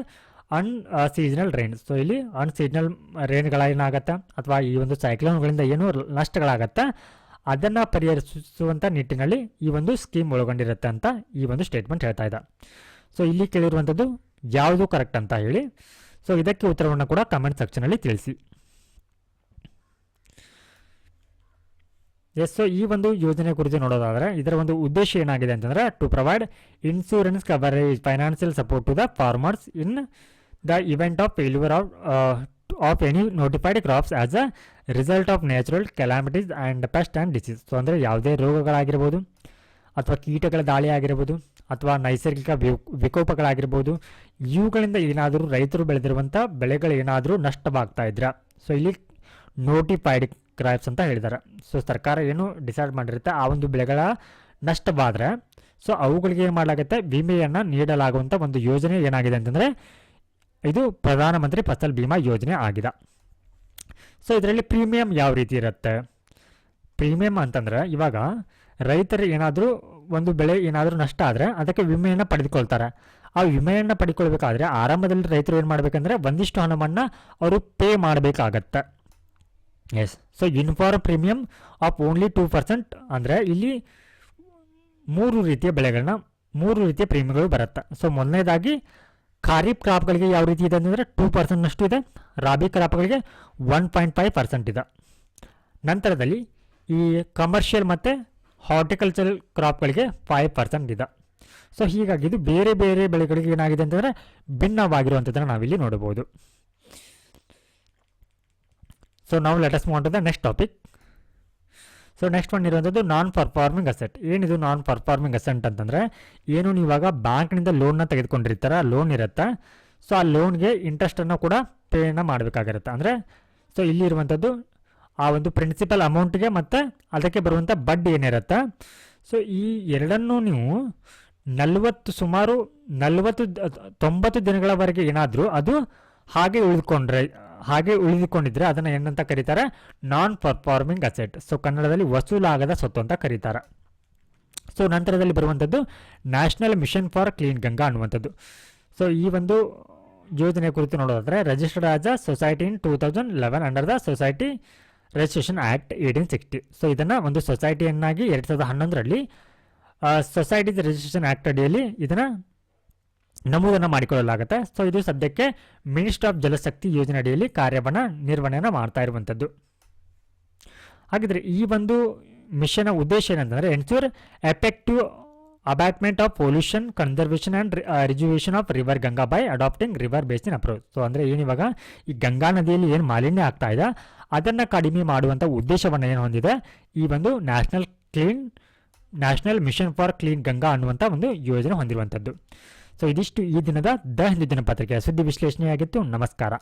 unseasonal rain so ಇಲ್ಲಿ ಅನ್ ಸೀಸನಲ್ ರೈನ್ಗಳೇನಾಗತ್ತೆ ಅಥವಾ ಈ ಒಂದು ಸೈಕ್ಲೋನ್ಗಳಿಂದ ಏನು ನಷ್ಟಗಳಾಗತ್ತೆ? ಅದನ್ನು ಪರಿಹರಿಸುವಂಥ ನಿಟ್ಟಿನಲ್ಲಿ ಈ ಒಂದು ಸ್ಕೀಮ್ ಒಳಗೊಂಡಿರುತ್ತೆ ಅಂತ ಈ ಒಂದು ಸ್ಟೇಟ್ಮೆಂಟ್ ಹೇಳ್ತಾ ಇದೆ. ಸೊ ಇಲ್ಲಿ ಕೇಳಿರುವಂಥದ್ದು ಯಾವುದು ಕರೆಕ್ಟ್ ಅಂತ ಹೇಳಿ. ಸೊ ಇದಕ್ಕೆ ಉತ್ತರವನ್ನು ಕೂಡ ಕಮೆಂಟ್ ಸೆಕ್ಷನಲ್ಲಿ ತಿಳಿಸಿ. ಎಸ್ ಸೊ ಈ ಒಂದು ಯೋಜನೆ ಕುರಿತು ನೋಡೋದಾದರೆ ಇದರ ಒಂದು ಉದ್ದೇಶ ಏನಾಗಿದೆ ಅಂತಂದರೆ to provide insurance coverage financial support to the farmers in the event of of, of of any notified crops as a result of natural calamities and pest and disease so ಅಂದರೆ ಯಾವುದೇ ರೋಗಗಳಾಗಿರ್ಬೋದು ಅಥವಾ ಕೀಟಗಳ ದಾಳಿ ಆಗಿರ್ಬೋದು ಅಥವಾ ನೈಸರ್ಗಿಕ ವಿಕೋಪಗಳಾಗಿರ್ಬೋದು ಇವುಗಳಿಂದ ಏನಾದರೂ ರೈತರು ಬೆಳೆದಿರುವಂಥ ಬೆಳೆಗಳು ಏನಾದರೂ ನಷ್ಟವಾಗ್ತಾ ಇದ್ರ. ಸೊ ಇಲ್ಲಿ ನೋಟಿಫೈಡ್ ಕ್ರಾಪ್ಸ್ ಅಂತ ಹೇಳಿದ್ದಾರೆ ಸೊ ಸರ್ಕಾರ ಏನು ಡಿಸೈಡ್ ಮಾಡಿರುತ್ತೆ ಆ ಒಂದು ಬೆಳೆಗಳ ನಷ್ಟವಾದರೆ ಸೊ ಅವುಗಳಿಗೆ ಏನು ಮಾಡಲಾಗುತ್ತೆ ವಿಮೆಯನ್ನು ನೀಡಲಾಗುವಂಥ ಒಂದು ಯೋಜನೆ ಏನಾಗಿದೆ ಅಂತಂದರೆ ಇದು ಪ್ರಧಾನಮಂತ್ರಿ ಫಸಲ್ ಬಿಮಾ ಯೋಜನೆ ಆಗಿದೆ. ಸೊ ಇದರಲ್ಲಿ ಪ್ರೀಮಿಯಂ ಯಾವ ರೀತಿ ಇರುತ್ತೆ? ಪ್ರೀಮಿಯಂ ಅಂತಂದ್ರೆ ಇವಾಗ ರೈತರು ಏನಾದರೂ ಒಂದು ಬೆಳೆ ಏನಾದರೂ ನಷ್ಟ ಆದರೆ ಅದಕ್ಕೆ ವಿಮೆಯನ್ನು ಪಡೆದುಕೊಳ್ತಾರೆ. ಆ ವಿಮೆಯನ್ನು ಪಡ್ಕೊಳ್ಬೇಕಾದ್ರೆ ಆರಂಭದಲ್ಲಿ ರೈತರು ಏನು ಮಾಡಬೇಕಂದ್ರೆ ಒಂದಿಷ್ಟು ಹಣವನ್ನು ಅವರು ಪೇ ಮಾಡಬೇಕಾಗತ್ತೆ. Yes so uniform premium of only two percent ಅಂದರೆ ಇಲ್ಲಿ ಮೂರು ರೀತಿಯ ಬೆಳೆಗಳನ್ನ, ಮೂರು ರೀತಿಯ ಪ್ರೀಮಿಯಂಗಳು ಬರುತ್ತೆ. ಸೊ ಮೊದಲನೇದಾಗಿ ಖಾರೀಫ್ ಕ್ರಾಪ್ಗಳಿಗೆ ಯಾವ ರೀತಿ ಇದೆ ಅಂತಂದರೆ ಟೂ ಪರ್ಸೆಂಟ್ನಷ್ಟು ಇದೆ, ರಾಬಿ ಕ್ರಾಪ್ಗಳಿಗೆ ಒನ್ ಪಾಯಿಂಟ್ ಫೈವ್ ಪರ್ಸೆಂಟ್ ಇದೆ. ನಂತರದಲ್ಲಿ ಈ ಕಮರ್ಷಿಯಲ್ ಮತ್ತು ಹಾರ್ಟಿಕಲ್ಚರ್ ಕ್ರಾಪ್ಗಳಿಗೆ ಫೈವ್ ಪರ್ಸೆಂಟ್ ಇದೆ. ಸೊ ಹೀಗಾಗಿ ಇದು ಬೇರೆ ಬೇರೆ ಬೆಳೆಗಳಿಗೆ ಏನಾಗಿದೆ ಅಂತಂದರೆ ಭಿನ್ನವಾಗಿರುವಂಥದ್ದನ್ನು ನಾವಿಲ್ಲಿ ನೋಡಬಹುದು. ಸೊ ನಾವು ಲೆಟಸ್ ಮಾಡೋದ next topic so next one ಇರುವಂಥದ್ದು ನಾನ್ ಪರ್ಫಾರ್ಮಿಂಗ್ ಅಸೆಟ್ ಏನಿದು ನಾನ್ ಪರ್ಫಾರ್ಮಿಂಗ್ ಅಸೆಟ್ ಅಂತಂದರೆ, ಏನು ನೀವಾಗ ಬ್ಯಾಂಕ್ನಿಂದ ಲೋನ್ನ ತೆಗೆದುಕೊಂಡಿರ್ತಾರ ಲೋನ್ ಇರುತ್ತೆ? ಸೊ ಆ ಲೋನ್ಗೆ ಇಂಟ್ರೆಸ್ಟನ್ನು ಕೂಡ ಪೇನ ಮಾಡಬೇಕಾಗಿರುತ್ತೆ. ಅಂದರೆ ಸೊ ಇಲ್ಲಿರುವಂಥದ್ದು ಆ ಒಂದು ಪ್ರಿನ್ಸಿಪಲ್ ಅಮೌಂಟ್ಗೆ ಮತ್ತು ಅದಕ್ಕೆ ಬರುವಂಥ ಬಡ್ಡಿ ಏನಿರುತ್ತೆ? ಸೊ ಈ ಎರಡನ್ನೂ ನೀವು ನಲವತ್ತು, ಸುಮಾರು ನಲವತ್ತು, ತೊಂಬತ್ತು ದಿನಗಳವರೆಗೆ ಏನಾದರೂ ಅದು ಹಾಗೆ ಉಳಿದುಕೊಂಡ್ರೆ ಹಾಗೆ ಉಳಿದುಕೊಂಡಿದ್ರೆ ಅದನ್ನು ಏನಂತ ಕರೀತಾರೆ ನಾನ್ ಪರ್ಫಾರ್ಮಿಂಗ್ ಅಸೆಟ್ ಸೊ ಕನ್ನಡದಲ್ಲಿ ವಸೂಲಾಗದ ಸ್ವತ್ತು ಅಂತ ಕರೀತಾರೆ. ಸೊ ನಂತರದಲ್ಲಿ ಬರುವಂಥದ್ದು national mission for clean Ganga ಅನ್ನುವಂಥದ್ದು. ಸೊ ಈ ಒಂದು ಯೋಜನೆ ಕುರಿತು ನೋಡೋದಾದ್ರೆ registered as a society in two thousand eleven under the society registration act eighteen sixty so ಇದನ್ನು ಒಂದು ಸೊಸೈಟಿಯನ್ನಾಗಿ ಎರಡು ಸಾವಿರದ ಹನ್ನೊಂದರಲ್ಲಿ ಸೊಸೈಟೀಸ್ ರಿಜಿಸ್ಟ್ರೇಷನ್ ಆ್ಯಕ್ಟ್ ಅಡಿಯಲ್ಲಿ ಇದನ್ನು ನಮೂದನ್ನು ಮಾಡಿಕೊಳ್ಳಲಾಗುತ್ತೆ. ಸೊ ಇದು ಸದ್ಯಕ್ಕೆ ಮಿನಿಸ್ಟ್ರಿ ಆಫ್ ಜಲಶಕ್ತಿ ಯೋಜನೆ ಅಡಿಯಲ್ಲಿ ಕಾರ್ಯವನ್ನು, ನಿರ್ವಹಣೆಯನ್ನು ಮಾಡ್ತಾ ಇರುವಂಥದ್ದು. ಹಾಗಿದ್ರೆ ಈ ಒಂದು ಮಿಷನ್ನ ಉದ್ದೇಶ ಏನಂತಂದರೆ ensure effective abatement of pollution conservation and rejuvenation of river Ganga by adapting river basin approach so ಅಂದರೆ ಏನಿವಾಗ ಈ ಗಂಗಾ ನದಿಯಲ್ಲಿ ಏನು ಮಾಲಿನ್ಯ ಆಗ್ತಾ ಇದೆ, ಅದನ್ನು ಕಡಿಮೆ ಮಾಡುವಂಥ ಉದ್ದೇಶವನ್ನು ಏನು ಹೊಂದಿದೆ, ಈ ಒಂದು national clean national mission for clean Ganga ಅನ್ನುವಂಥ ಒಂದು ಯೋಜನೆ ಹೊಂದಿರುವಂಥದ್ದು. ಸೊ ಇದಿಷ್ಟು ಈ ದಿನದ ದ ಹಿಂದೂ ದಿನಪತ್ರಿಕೆಯ ಸುದ್ದಿ ವಿಶ್ಲೇಷಣೆಯಾಗಿತ್ತು. ನಮಸ್ಕಾರ.